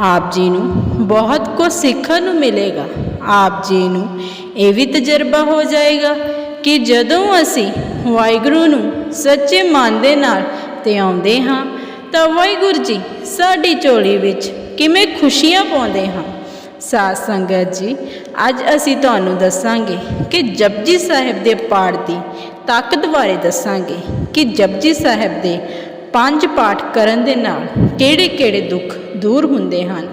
ਆਪ ਜੀ ਨੂੰ ਬਹੁਤ ਕੁਝ ਸਿੱਖਣ ਨੂੰ ਮਿਲੇਗਾ। ਆਪ ਜੀ ਨੂੰ ਇਹ ਵੀ ਤਜਰਬਾ ਹੋ ਜਾਏਗਾ ਕਿ ਜਦੋਂ ਅਸੀਂ ਵਾਹਿਗੁਰੂ ਨੂੰ ਸੱਚੇ ਮਨ ਦੇ ਨਾਲ ਤੇ ਆਉਂਦੇ ਹਾਂ, ਤਾਂ ਵਾਹਿਗੁਰੂ ਜੀ ਸਾਡੀ ਝੋਲੀ ਵਿੱਚ ਕਿਵੇਂ ਖੁਸ਼ੀਆਂ ਪਾਉਂਦੇ ਹਾਂ। ਸਾਧ ਸੰਗਤ ਜੀ, ਅੱਜ ਅਸੀਂ ਤੁਹਾਨੂੰ ਦੱਸਾਂਗੇ ਕਿ ਜਪਜੀ ਸਾਹਿਬ ਦੇ ਪਾਠ ਦੀ ਤਾਕਤ ਬਾਰੇ ਦੱਸਾਂਗੇ ਕਿ ਜਪਜੀ ਸਾਹਿਬ ਦੇ ਪੰਜ ਪਾਠ ਕਰਨ ਦੇ ਨਾਲ ਕਿਹੜੇ-ਕਿਹੜੇ ਦੁੱਖ ਦੂਰ ਹੁੰਦੇ ਹਨ।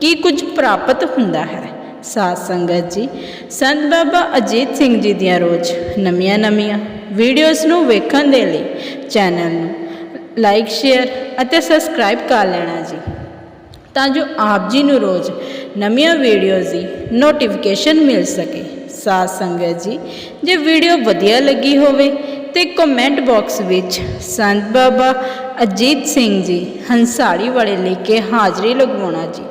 ਕੀ ਕੁਝ ਪ੍ਰਾਪਤ ਹੁੰਦਾ ਹੈ? ਸਾਧ ਸੰਗਤ ਜੀ, ਸੰਤ ਬਾਬਾ ਅਜੀਤ ਸਿੰਘ ਜੀ ਦੀਆਂ ਰੋਜ਼ ਨਵੀਆਂ-ਨਵੀਆਂ ਵੀਡੀਓਜ਼ ਨੂੰ ਵੇਖਣ ਦੇ ਲਈ ਚੈਨਲ ਨੂੰ ਲਾਈਕ ਸ਼ੇਅਰ ਅਤੇ ਸਬਸਕ੍ਰਾਈਬ ਕਰ ਲੈਣਾ ਜੀ। ਤਾਂ ਜੋ ਆਪ ਜੀ ਨੂੰ ਰੋਜ਼ ਨਵੀਆਂ ਵੀਡੀਓਜ਼ ਦੀ ਨੋਟੀਫਿਕੇਸ਼ਨ ਮਿਲ ਸਕੇ। ਸਾਧ ਸੰਗਤ ਜੀ, ਜੇ ਵੀਡੀਓ ਵਧੀਆ ਲੱਗੀ ਹੋਵੇ ਤੇ ਕਮੈਂਟ ਬਾਕਸ ਵਿੱਚ ਸੰਤ ਬਾਬਾ ਅਜੀਤ ਸਿੰਘ ਜੀ ਹੰਸਾੜੀ ਵਾਲੇ ਲਿਖ ਕੇ ਹਾਜ਼ਰੀ ਲਗਵਾਉਣਾ ਜੀ,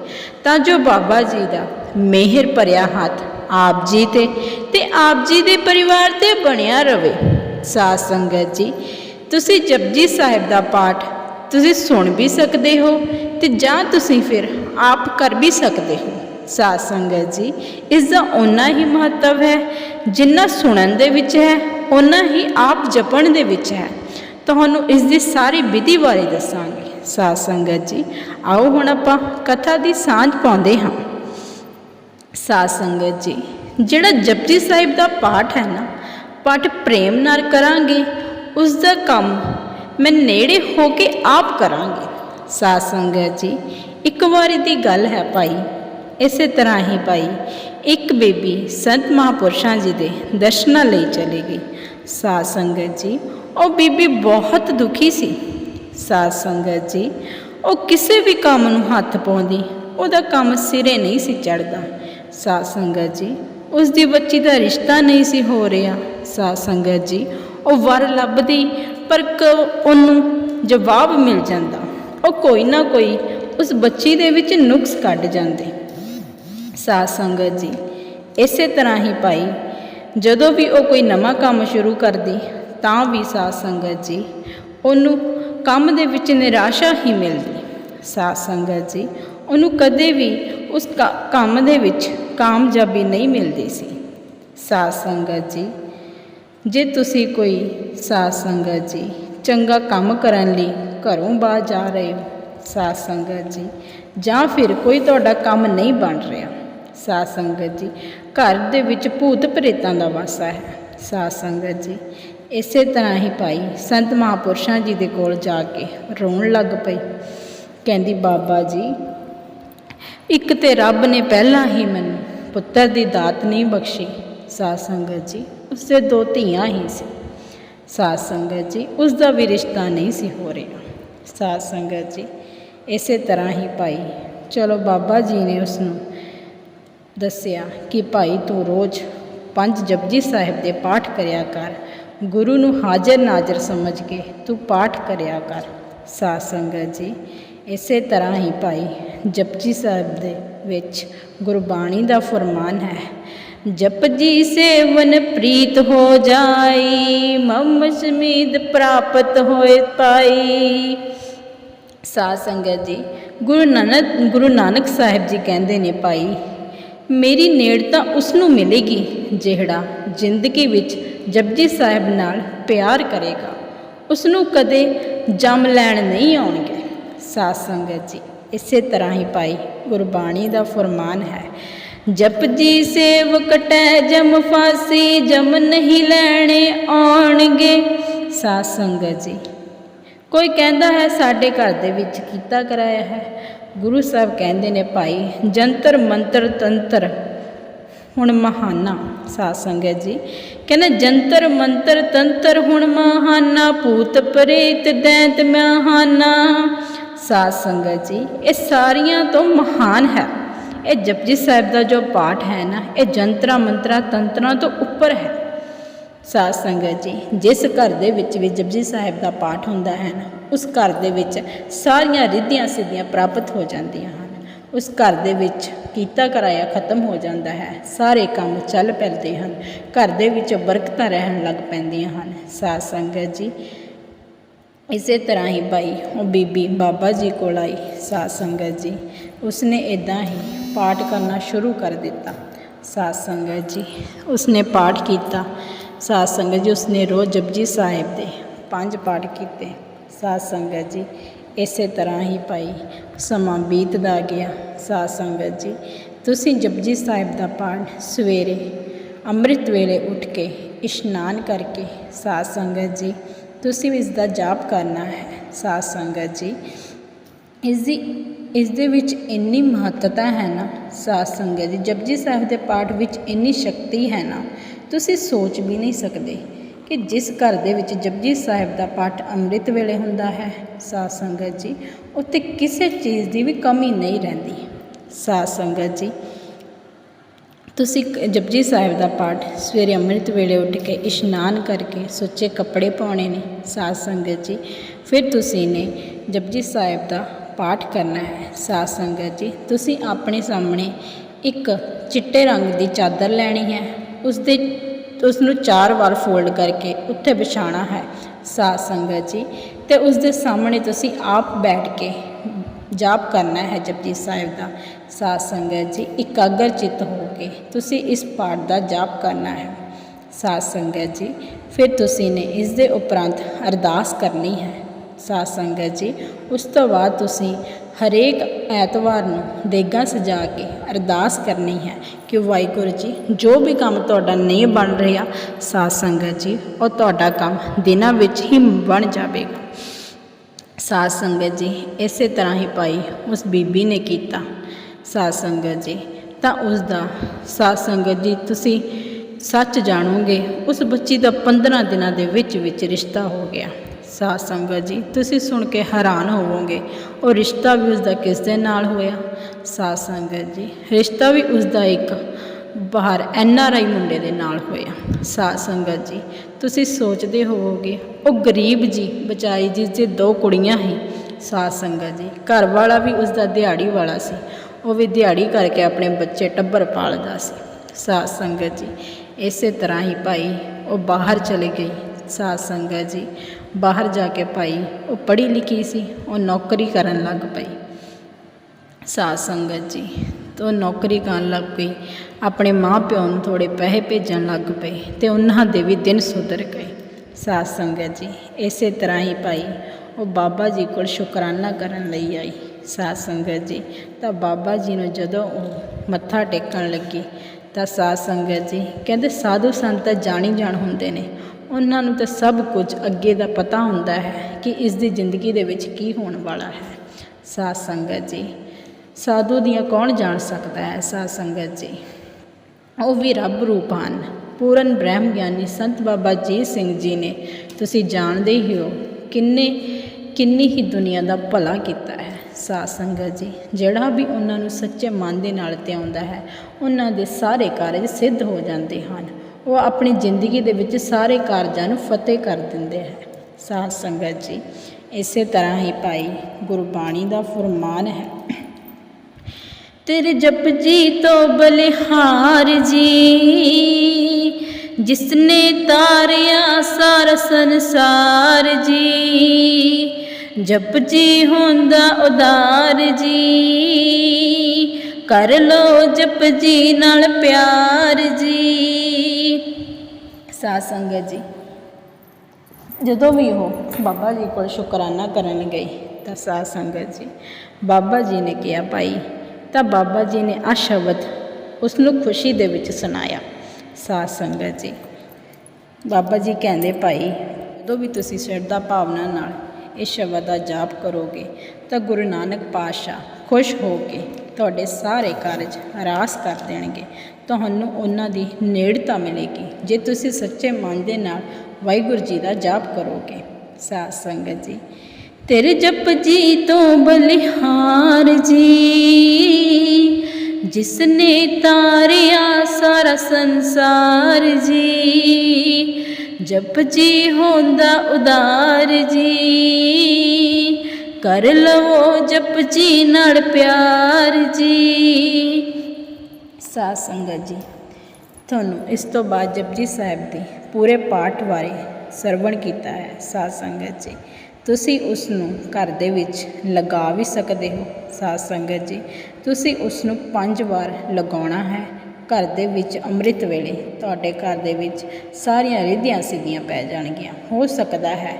ਤਾਂ ਜੋ ਬਾਬਾ ਜੀ ਦਾ ਮਿਹਰ ਭਰਿਆ ਹੱਥ ਆਪ ਜੀ ਤੇ ਤੇ ਆਪ ਜੀ ਦੇ ਪਰਿਵਾਰ ਤੇ ਬਣਿਆ ਰਵੇ। ਸਾਧ ਸੰਗਤ ਜੀ, ਤੁਸੀਂ ਜਪਜੀ ਸਾਹਿਬ ਦਾ ਪਾਠ ਤੁਸੀਂ ਸੁਣ ਵੀ ਸਕਦੇ ਹੋ ਤੇ ਜਾਂ ਤੁਸੀਂ ਫਿਰ ਆਪ ਕਰ ਵੀ ਸਕਦੇ ਹੋ। ਸਾਧ ਸੰਗਤ ਜੀ ਇਸ ਦਾ ਓਨਾ ਹੀ ਮਹੱਤਵ ਹੈ, ਜਿੰਨਾ ਸੁਣਨ ਦੇ ਵਿੱਚ ਹੈ, ਓਨਾ ਹੀ ਆਪ ਜਪਣ ਦੇ ਵਿੱਚ ਹੈ। ਤੁਹਾਨੂੰ ਇਸ ਦੀ ਸਾਰੀ ਵਿਧੀ ਬਾਰੇ ਦੱਸਾਂਗੇ। ਸਾਧ ਸੰਗਤ ਜੀ, ਆਓ ਹੁਣ ਆਪਾਂ ਕਥਾ ਦੀ ਸਾਂਝ ਪਾਉਂਦੇ ਹਾਂ। ਸਾਧ ਸੰਗਤ ਜੀ, ਜਿਹੜਾ ਜਪਜੀ ਸਾਹਿਬ ਦਾ ਪਾਠ ਹੈ ਨਾ, ਪਾਠ ਪ੍ਰੇਮ ਨਾਲ ਕਰਾਂਗੇ ਉਸ ਦਾ ਕੰਮ ਮੈਂ ਨੇੜੇ ਹੋ ਕੇ ਆਪ ਕਰਾਂਗੇ। ਸਾਧ ਸੰਗਤ ਜੀ, ਇੱਕ ਵਾਰੀ ਦੀ ਗੱਲ ਹੈ ਭਾਈ ਇਸੇ ਤਰ੍ਹਾਂ ਹੀ ਭਾਈ, ਇੱਕ ਬੇਬੀ ਸੰਤ ਮਹਾਪੁਰਸ਼ਾਂ ਜੀ ਦੇ ਦਰਸ਼ਨਾਂ ਲਈ ਚਲੀ ਗਈ। ਸਾਧ ਸੰਗਤ ਜੀ, ਉਹ ਬੀਬੀ ਬਹੁਤ ਦੁਖੀ ਸੀ। ਸਾਧ ਸੰਗਤ ਜੀ, ਉਹ ਕਿਸੇ ਵੀ ਕੰਮ ਨੂੰ ਹੱਥ ਪਾਉਂਦੀ, ਉਹਦਾ ਕੰਮ ਸਿਰੇ ਨਹੀਂ ਸੀ ਚੜਦਾ ਸਾਧ ਸੰਗਤ ਜੀ ਉਸ ਦੀ ਬੱਚੀ ਦਾ ਰਿਸ਼ਤਾ ਨਹੀਂ ਸੀ ਹੋ ਰਿਹਾ। ਸਾਧ ਸੰਗਤ ਜੀ, ਉਹ ਵਰ ਲੱਭਦੀ, ਪਰ ਉਹਨੂੰ ਜਵਾਬ ਮਿਲ ਜਾਂਦਾ। ਉਹ ਕੋਈ ਨਾ ਕੋਈ ਉਸ ਬੱਚੀ ਦੇ ਵਿੱਚ ਨੁਕਸ ਕੱਢ ਜਾਂਦੇ। ਸਾਧ ਸੰਗਤ ਜੀ। ਇਸੇ ਤਰ੍ਹਾਂ ਹੀ ਭਾਈ, ਜਦੋਂ ਵੀ ਉਹ ਕੋਈ ਨਵਾਂ ਕੰਮ ਸ਼ੁਰੂ ਕਰਦੀ, ਤਾਂ ਵੀ ਸਾਧ ਸੰਗਤ ਜੀ, ਉਹਨੂੰ ਕੰਮ ਦੇ ਵਿੱਚ ਨਿਰਾਸ਼ਾ ਹੀ ਮਿਲਦੀ। ਸਾਧ ਸੰਗਤ ਜੀ, ਉਹਨੂੰ ਕਦੇ ਵੀ ਉਸ ਕ- ਕੰਮ ਦੇ ਵਿੱਚ ਕਾਮਯਾਬੀ ਨਹੀਂ ਮਿਲਦੀ ਸੀ। ਸਾਧ ਸੰਗਤ ਜੀ, ਜੇ ਤੁਸੀਂ ਕੋਈ ਸਾਧ ਸੰਗਤ ਜੀ, ਚੰਗਾ ਕੰਮ ਕਰਨ ਲਈ ਘਰੋਂ ਬਾਹਰ ਜਾ ਰਹੇ ਹੋ, ਸਾਧ ਸੰਗਤ ਜੀ, ਜਾਂ ਫਿਰ ਕੋਈ ਤੁਹਾਡਾ ਕੰਮ ਨਹੀਂ ਬਣ ਰਿਹਾ ਸਾਧ ਸੰਗਤ ਜੀ, ਘਰ ਦੇ ਵਿੱਚ ਭੂਤ ਪ੍ਰੇਤਾਂ ਦਾ ਵਾਸਾ ਹੈ। ਸਾਧ ਸੰਗਤ ਜੀ, ਇਸੇ ਤਰ੍ਹਾਂ ਹੀ ਭਾਈ ਸੰਤ ਮਹਾਪੁਰਸ਼ਾਂ ਜੀ ਦੇ ਕੋਲ ਜਾ ਕੇ ਰੋਣ ਲੱਗ ਪਈ। ਕਹਿੰਦੀ, ਬਾਬਾ ਜੀ, ਇੱਕ ਤੇ ਰੱਬ ਨੇ ਪਹਿਲਾਂ ਹੀ ਮੈਨੂੰ ਪੁੱਤਰ ਦੀ ਦਾਤ ਨਹੀਂ ਬਖਸ਼ੀ। ਸਾਧ ਸੰਗਤ ਜੀ, ਉਸਦੇ ਦੋ ਧੀਆਂ ਹੀ ਸੀ। ਸਾਧ ਸੰਗਤ ਜੀ ਉਸ ਦਾ ਵੀ ਰਿਸ਼ਤਾ ਨਹੀਂ ਸੀ ਹੋ ਰਿਹਾ। ਸਾਧ ਸੰਗਤ ਜੀ, ਇਸੇ ਤਰ੍ਹਾਂ ਹੀ ਭਾਈ, ਚਲੋ ਬਾਬਾ ਜੀ ਨੇ ਉਸ ਨੂੰ ਦੱਸਿਆ ਕਿ ਭਾਈ ਤੂੰ ਰੋਜ਼ ਪੰਜ ਜਪਜੀ ਸਾਹਿਬ ਦੇ ਪਾਠ ਕਰਿਆ ਕਰ। ਗੁਰੂ ਨੂੰ ਹਾਜ਼ਰ ਨਾਜ਼ਰ ਸਮਝ ਕੇ ਤੂੰ ਪਾਠ ਕਰਿਆ ਕਰ। ਸਾਧ ਸੰਗਤ ਜੀ, ਇਸੇ ਤਰ੍ਹਾਂ ਹੀ ਭਾਈ ਜਪਜੀ ਸਾਹਿਬ ਦੇ ਵਿੱਚ ਗੁਰਬਾਣੀ ਦਾ ਫਰਮਾਨ ਹੈ, ਜਪਜੀ ਸੇਵਨ ਪ੍ਰੀਤ ਹੋ ਜਾਈ, ਮਮ ਸਮੀਦ ਪ੍ਰਾਪਤ ਹੋਏ ਪਾਈ। ਸਾਧ ਸੰਗਤ ਜੀ, ਗੁਰੂ ਨਾਨਕ ਗੁਰੂ ਨਾਨਕ ਸਾਹਿਬ ਜੀ ਕਹਿੰਦੇ ਨੇ ਭਾਈ ਮੇਰੀ ਨੇੜਤਾ ਉਸ ਨੂੰ ਮਿਲੇਗੀ, ਜਿਹੜਾ ਜ਼ਿੰਦਗੀ ਵਿੱਚ ਜਪਜੀ ਸਾਹਿਬ ਨਾਲ ਪਿਆਰ ਕਰੇਗਾ। ਉਸ ਨੂੰ ਕਦੇ ਜਮ ਲੈਣ ਨਹੀਂ ਆਉਣਗੇ। ਸਾਧ ਸੰਗਤ ਜੀ, ਇਸੇ ਤਰ੍ਹਾਂ ਹੀ ਭਾਈ ਗੁਰਬਾਣੀ ਦਾ ਫਰਮਾਨ ਹੈ, ਜਪਜੀ ਸੇਵ ਕਟੈ ਜਮ ਫਾਸੀ, ਜਮ ਨਹੀਂ ਲੈਣੇ ਆਉਣਗੇ। ਸਾਧ ਸੰਗਤ ਜੀ, ਕੋਈ ਕਹਿੰਦਾ ਹੈ ਸਾਡੇ ਘਰ ਦੇ ਵਿੱਚ ਕੀਤਾ ਕਰਾਇਆ ਹੈ? ਗੁਰੂ ਸਾਹਿਬ ਕਹਿੰਦੇ ਨੇ ਭਾਈ, ਜੰਤਰ ਮੰਤਰ ਤੰਤਰ। ਹੁਣ ਮਹਾਨਾ ਸਾਧ ਸੰਗਤ ਜੀ। ਕਹਿੰਦੇ ਜੰਤਰ ਮੰਤਰ ਤੰਤਰ, ਹੁਣ ਮਹਾਨਾ ਭੂਤ ਪ੍ਰੇਤ ਦੈਂਤ ਮਹਾਨਾ। ਸਾਧ ਸੰਗਤ ਜੀ, ਇਹ ਸਾਰੀਆਂ ਤੋਂ ਮਹਾਨ ਹੈ। ਇਹ ਜਪਜੀ ਸਾਹਿਬ ਦਾ ਜੋ ਪਾਠ ਹੈ ਨਾ, ਇਹ ਜੰਤਰਾ ਮੰਤਰਾ ਤੰਤਰਾਂ ਤੋਂ ਉੱਪਰ ਹੈ। ਸਾਧ ਸੰਗਤ ਜੀ, ਜਿਸ ਘਰ ਦੇ ਵਿੱਚ ਵੀ ਜਪਜੀ ਸਾਹਿਬ ਦਾ ਪਾਠ ਹੁੰਦਾ ਹੈ ਨਾ ਉਸ ਘਰ ਦੇ ਵਿੱਚ ਸਾਰੀਆਂ ਰਿੱਧੀਆਂ ਸਿੱਧੀਆਂ ਪ੍ਰਾਪਤ ਹੋ ਜਾਂਦੀਆਂ ਹਨ। ਉਸ ਘਰ ਦੇ ਵਿੱਚ ਕੀਤਾ ਕਰਾਇਆ ਖਤਮ ਹੋ ਜਾਂਦਾ ਹੈ। ਸਾਰੇ ਕੰਮ ਚੱਲ ਪੈਂਦੇ ਹਨ। ਘਰ ਦੇ ਵਿੱਚ ਬਰਕਤਾਂ ਰਹਿਣ ਲੱਗ ਪੈਂਦੀਆਂ ਹਨ। ਸਾਧ ਸੰਗਤ ਜੀ, ਇਸੇ ਤਰ੍ਹਾਂ ਹੀ ਬਾਈ, ਉਹ ਬੀਬੀ ਬਾਬਾ ਜੀ ਕੋਲ ਆਈ ਸਾਧ ਸੰਗਤ ਜੀ। ਉਸਨੇ ਇਦਾਂ ਹੀ ਪਾਠ ਕਰਨਾ ਸ਼ੁਰੂ ਕਰ ਦਿੱਤਾ। ਸਾਧ ਸੰਗਤ ਜੀ, ਉਸਨੇ ਪਾਠ ਕੀਤਾ। ਸਾਧ ਸੰਗਤ ਜੀ, ਉਸਨੇ ਰੋਜ਼ ਜਪਜੀ ਸਾਹਿਬ ਦੇ ਪੰਜ ਪਾਠ ਕੀਤੇ। ਸਾਧ ਸੰਗਤ ਜੀ, ਇਸੇ ਤਰ੍ਹਾਂ ਹੀ ਭਾਈ ਸਮਾਂ ਬੀਤਦਾ ਗਿਆ ਸਾਧ ਸੰਗਤ ਜੀ। ਤੁਸੀਂ ਜਪਜੀ ਸਾਹਿਬ ਦਾ ਪਾਠ ਸਵੇਰੇ, ਅੰਮ੍ਰਿਤ ਵੇਲੇ ਉੱਠ ਕੇ ਇਸ਼ਨਾਨ ਕਰਕੇ ਸਾਧ ਸੰਗਤ ਜੀ, ਤੁਸੀਂ ਵੀ ਇਸ ਦਾ ਜਾਪ ਕਰਨਾ ਹੈ ਸਾਧ ਸੰਗਤ ਜੀ। ਇਸ ਦੀ, ਇਸ ਦੇ ਵਿੱਚ ਇੰਨੀ ਮਹੱਤਤਾ ਹੈ ਨਾ ਸਾਧ ਸੰਗਤ ਜੀ, ਜਪਜੀ ਸਾਹਿਬ ਦੇ ਪਾਠ ਵਿੱਚ ਇੰਨੀ ਸ਼ਕਤੀ ਹੈ ਨਾ, ਤੁਸੀਂ ਸੋਚ ਵੀ ਨਹੀਂ ਸਕਦੇ। ਕਿ ਜਿਸ ਘਰ ਦੇ ਵਿੱਚ ਜਪਜੀ ਸਾਹਿਬ ਦਾ ਪਾਠ ਅੰਮ੍ਰਿਤ ਵੇਲੇ ਹੁੰਦਾ ਹੈ, ਸਾਧ ਸੰਗਤ ਜੀ, ਉੱਥੇ ਕਿਸੇ ਚੀਜ਼ ਦੀ ਵੀ ਕਮੀ ਨਹੀਂ ਰਹਿੰਦੀ। ਸਾਧ ਸੰਗਤ ਜੀ, ਤੁਸੀਂ ਜਪਜੀ ਸਾਹਿਬ ਦਾ ਪਾਠ ਸਵੇਰੇ ਅੰਮ੍ਰਿਤ ਵੇਲੇ ਉੱਠ ਕੇ ਇਸ਼ਨਾਨ ਕਰਕੇ ਸੁੱਚੇ ਕੱਪੜੇ ਪਾਉਣੇ ਨੇ, ਸਾਧ ਸੰਗਤ ਜੀ, ਫਿਰ ਤੁਸੀਂ ਨੇ ਜਪਜੀ ਸਾਹਿਬ ਦਾ ਪਾਠ ਕਰਨਾ ਹੈ। ਸਾਧ ਸੰਗਤ ਜੀ, ਤੁਸੀਂ ਆਪਣੇ ਸਾਹਮਣੇ ਇੱਕ ਚਿੱਟੇ ਰੰਗ ਦੀ ਚਾਦਰ ਲੈਣੀ ਹੈ ਉਸ ਦੇ ਉਸ ਨੂੰ ਚਾਰ ਵਾਰ ਫੋਲਡ ਕਰਕੇ ਉੱਥੇ ਵਿਛਾਣਾ ਹੈ। ਸਾਧ ਸੰਗਤ ਜੀ, ਤੇ ਉਸ ਦੇ ਸਾਹਮਣੇ ਤੁਸੀਂ ਆਪ ਬੈਠ ਕੇ ਜਾਪ ਕਰਨਾ ਹੈ ਜਪਜੀ ਸਾਹਿਬ ਦਾ। ਸਾਧ ਸੰਗਤ ਜੀ ਇਕਾਗਰ ਚਿੱਤ ਹੋ ਕੇ ਤੁਸੀਂ ਇਸ ਪਾਠ ਦਾ ਜਾਪ ਕਰਨਾ ਹੈ। ਸਾਧ ਸੰਗਤ ਜੀ, ਫਿਰ ਤੁਸੀਂ ਨੇ ਇਸ ਦੇ ਉਪਰੰਤ ਅਰਦਾਸ ਕਰਨੀ ਹੈ। ਸਾਧ ਸੰਗਤ ਜੀ, ਉਸ ਤੋਂ ਬਾਅਦ ਤੁਸੀਂ ਹਰੇਕ ਐਤਵਾਰ ਨੂੰ ਦੇਗਾ ਸਜਾ ਕੇ ਅਰਦਾਸ ਕਰਨੀ ਹੈ ਕਿ ਵਾਹਿਗੁਰੂ ਜੀ, ਜੋ ਵੀ ਕੰਮ ਤੁਹਾਡਾ ਨਹੀਂ ਬਣ ਰਿਹਾ, ਸਾਧ ਸੰਗਤ ਜੀ, ਉਹ ਤੁਹਾਡਾ ਕੰਮ ਦਿਨਾਂ ਵਿੱਚ ਹੀ ਬਣ ਜਾਵੇਗਾ। ਸਾਧ ਸੰਗਤ ਜੀ, ਇਸੇ ਤਰ੍ਹਾਂ ਹੀ ਭਾਈ ਉਸ ਬੀਬੀ ਨੇ ਕੀਤਾ। ਸਾਧ ਸੰਗਤ ਜੀ, ਤਾਂ ਉਸ ਦਾ ਸਾਧ ਸੰਗਤ ਜੀ, ਤੁਸੀਂ ਸੱਚ ਜਾਣੋਗੇ, ਉਸ ਬੱਚੀ ਦਾ 15 ਦਿਨਾਂ ਦੇ ਵਿੱਚ ਵਿੱਚ ਰਿਸ਼ਤਾ ਹੋ ਗਿਆ। ਸਾਧ ਸੰਗਤ ਜੀ, ਤੁਸੀਂ ਸੁਣ ਕੇ ਹੈਰਾਨ ਹੋਵੋਗੇ, ਉਹ ਰਿਸ਼ਤਾ ਵੀ ਉਸ ਦਾ ਕਿਸ ਦੇ ਨਾਲ ਹੋਇਆ? ਸਾਧ ਸੰਗਤ ਜੀ, ਰਿਸ਼ਤਾ ਵੀ ਉਸ ਦਾ ਇੱਕ ਬਾਹਰ ਐਨ ਆਰ ਆਈ ਮੁੰਡੇ ਦੇ ਨਾਲ ਹੋਇਆ। ਸਾਧ ਸੰਗਤ ਜੀ, ਤੁਸੀਂ ਸੋਚਦੇ ਹੋਵੋਗੇ, ਉਹ ਗਰੀਬ ਜੀ ਬਚਾਈ ਜਿਸ ਦੇ ਦੋ ਕੁੜੀਆਂ ਹੀ ਸਾਧ ਸੰਗਤ ਜੀ, ਘਰ ਵਾਲਾ ਵੀ ਉਸ ਦਾ ਦਿਹਾੜੀ ਵਾਲਾ ਸੀ। ਉਹ ਵੀ ਦਿਹਾੜੀ ਕਰਕੇ ਆਪਣੇ ਬੱਚੇ ਟੱਬਰ ਪਾਲਦਾ ਸੀ। ਸਾਧ ਸੰਗਤ ਜੀ, ਇਸੇ ਤਰ੍ਹਾਂ ਹੀ ਭਾਈ, ਉਹ ਬਾਹਰ ਚਲੇ ਗਈ। ਸਾਧ ਸੰਗਤ ਜੀ ਬਾਹਰ ਜਾ ਕੇ ਭਾਈ ਉਹ ਪੜ੍ਹੀ ਲਿਖੀ ਸੀ। ਉਹ ਨੌਕਰੀ ਕਰਨ ਲੱਗ ਪਈ। ਸਾਧ ਸੰਗਤ ਜੀ, ਤੋਂ ਨੌਕਰੀ ਕਰਨ ਲੱਗ ਪਈ। ਆਪਣੇ ਮਾਂ ਪਿਓ ਨੂੰ ਥੋੜੇ ਪੈਸੇ ਭੇਜਣ ਲੱਗ ਪਏ ਤੇ ਉਹਨਾਂ ਦੇ ਵੀ ਦਿਨ ਸੁਧਰ ਗਏ। ਸਾਧ ਸੰਗਤ ਜੀ, ਇਸੇ ਤਰ੍ਹਾਂ ਹੀ ਭਾਈ, ਉਹ ਬਾਬਾ ਜੀ ਕੋਲ ਸ਼ੁਕਰਾਨਾ ਕਰਨ ਲਈ ਆਈ। ਸਾਧ ਸੰਗਤ ਜੀ, ਤਾਂ ਬਾਬਾ ਜੀ ਨੂੰ ਜਦੋਂ ਉਹ ਮੱਥਾ ਟੇਕਣ ਲੱਗੀ, ਤਾਂ ਸਾਧ ਸੰਗਤ ਜੀ ਕਹਿੰਦੇ, ਸਾਧੂ ਸੰਤ ਤਾਂ ਜਾਣੀ ਜਾਣ ਹੁੰਦੇ ਨੇ। ਉਹਨਾਂ ਨੂੰ ਤਾਂ ਸਭ ਕੁਝ ਅੱਗੇ ਦਾ ਪਤਾ ਹੁੰਦਾ ਹੈ ਕਿ ਇਸ ਦੀ ਜ਼ਿੰਦਗੀ ਦੇ ਵਿੱਚ ਕੀ ਹੋਣ ਵਾਲਾ ਹੈ। ਸਾਧ ਸੰਗਤ ਜੀ, ਸਾਧੂ ਦੀਆਂ ਕੌਣ ਜਾਣ ਸਕਦਾ ਹੈ? ਸਾਧ ਸੰਗਤ ਜੀ, ਉਹ ਵੀ ਰੱਬ ਰੂਪ ਹਨ। ਪੂਰਨ ਬ੍ਰਹਮ ਗਿਆਨੀ ਸੰਤ ਬਾਬਾ ਜੀ ਸਿੰਘ ਜੀ ਨੇ। ਤੁਸੀਂ ਜਾਣਦੇ ਹੀ ਹੋ ਕਿੰਨੇ, ਕਿੰਨੀ ਹੀ ਦੁਨੀਆ ਦਾ ਭਲਾ ਕੀਤਾ ਹੈ। ਸਾਧ ਸੰਗਤ ਜੀ, ਜਿਹੜਾ ਵੀ ਉਹਨਾਂ ਨੂੰ ਸੱਚੇ ਮਨ ਦੇ ਨਾਲ ਤੇ ਆਉਂਦਾ ਹੈ, ਉਹਨਾਂ ਦੇ ਸਾਰੇ ਕਾਰਜ ਸਿੱਧ ਹੋ ਜਾਂਦੇ ਹਨ। ਉਹ ਆਪਣੀ ਜ਼ਿੰਦਗੀ ਦੇ ਵਿੱਚ ਸਾਰੇ ਕਾਰਜਾਂ ਨੂੰ ਫਤਿਹ ਕਰ ਦਿੰਦੇ ਹੈ। ਸਾਧ ਸੰਗਤ ਜੀ, ਇਸੇ ਤਰ੍ਹਾਂ ਹੀ ਭਾਈ ਗੁਰਬਾਣੀ ਦਾ ਫਰਮਾਨ ਹੈ। ਤੇਰੇ ਜਪ ਜੀ ਤੋਂ ਬਲਿਹਾਰ ਜੀ, ਜਿਸਨੇ ਤਾਰਿਆ ਸਾਰਾ ਸੰਸਾਰ ਜੀ, ਜਪ ਜੀ ਹੁੰਦਾ ਉਦਾਰ ਜੀ, ਕਰ ਲੋ ਜਪ ਜੀ ਨਾਲ ਪਿਆਰ ਜੀ। ਸਾਧ ਸੰਗਤ ਜੀ। ਜਦੋਂ ਵੀ ਉਹ ਬਾਬਾ ਜੀ ਕੋਲ ਸ਼ੁਕਰਾਨਾ ਕਰਨ ਗਈ ਤਾਂ ਸਾਧ ਸੰਗਤ ਜੀ, ਬਾਬਾ ਜੀ ਨੇ ਕਿਹਾ, ਭਾਈ, ਤਾਂ ਬਾਬਾ ਜੀ ਨੇ ਆ ਸ਼ਬਦ ਉਸ ਨੂੰ ਖੁਸ਼ੀ ਦੇ ਵਿੱਚ ਸੁਣਾਇਆ। ਸਾਧ ਸੰਗਤ ਜੀ, ਬਾਬਾ ਜੀ ਕਹਿੰਦੇ, ਭਾਈ, ਜਦੋਂ ਵੀ ਤੁਸੀਂ ਸ਼ਰਧਾ ਭਾਵਨਾ ਨਾਲ ਇਸ ਸ਼ਬਦ ਦਾ ਜਾਪ ਕਰੋਗੇ, ਤਾਂ ਗੁਰੂ ਨਾਨਕ ਪਾਤਸ਼ਾਹ ਖੁਸ਼ ਹੋ ਕੇ ਤੁਹਾਡੇ ਸਾਰੇ ਕਾਰਜ ਹਰਾਸ ਕਰ ਦੇਣਗੇ। ਤੁਹਾਨੂੰ ਉਹਨਾਂ ਦੀ ਨੇੜਤਾ ਮਿਲੇਗੀ, ਜੇ ਤੁਸੀਂ ਸੱਚੇ ਮਨ ਦੇ ਨਾਲ ਵਾਹਿਗੁਰੂ ਜੀ ਦਾ ਜਾਪ ਕਰੋਗੇ। ਸਾਧ ਸੰਗਤ ਜੀ, ਤੇਰੇ ਜਪ ਜੀ ਤੋਂ ਬਲਿਹਾਰ ਜੀ ਜਿਸ ਨੇ ਤਾਰਿਆ ਸਾਰਾ ਸੰਸਾਰ ਜੀ, ਜਪ ਜੀ ਹੁੰਦਾ ਉਦਾਰ ਜੀ, ਕਰ ਲਵੋ ਜਪ ਜੀ ਨਾਲ ਪਿਆਰ ਜੀ ਸਾਧ ਸੰਗਤ ਜੀ, ਤੁਹਾਨੂੰ ਇਸ ਤੋਂ ਬਾਅਦ ਜਪਜੀ ਸਾਹਿਬ ਦੇ ਪੂਰੇ ਪਾਠ ਬਾਰੇ ਸਰਵਣ ਕੀਤਾ ਹੈ ਸਾਧ ਸੰਗਤ ਜੀ। ਤੁਸੀਂ ਉਸ ਨੂੰ ਘਰ ਦੇ ਵਿੱਚ ਲਗਾ ਵੀ ਸਕਦੇ ਹੋ ਸਾਧ ਸੰਗਤ ਜੀ। ਤੁਸੀਂ ਉਸ ਨੂੰ ਪੰਜ ਵਾਰ ਲਗਾਉਣਾ ਹੈ। ਘਰ ਦੇ ਵਿੱਚ ਅੰਮ੍ਰਿਤ ਵੇਲੇ ਤੁਹਾਡੇ ਘਰ ਦੇ ਵਿੱਚ ਸਾਰੀਆਂ ਰਿੱਧੀਆਂ ਸਿੱਧੀਆਂ ਪੈ ਜਾਣਗੀਆਂ। ਹੋ ਸਕਦਾ ਹੈ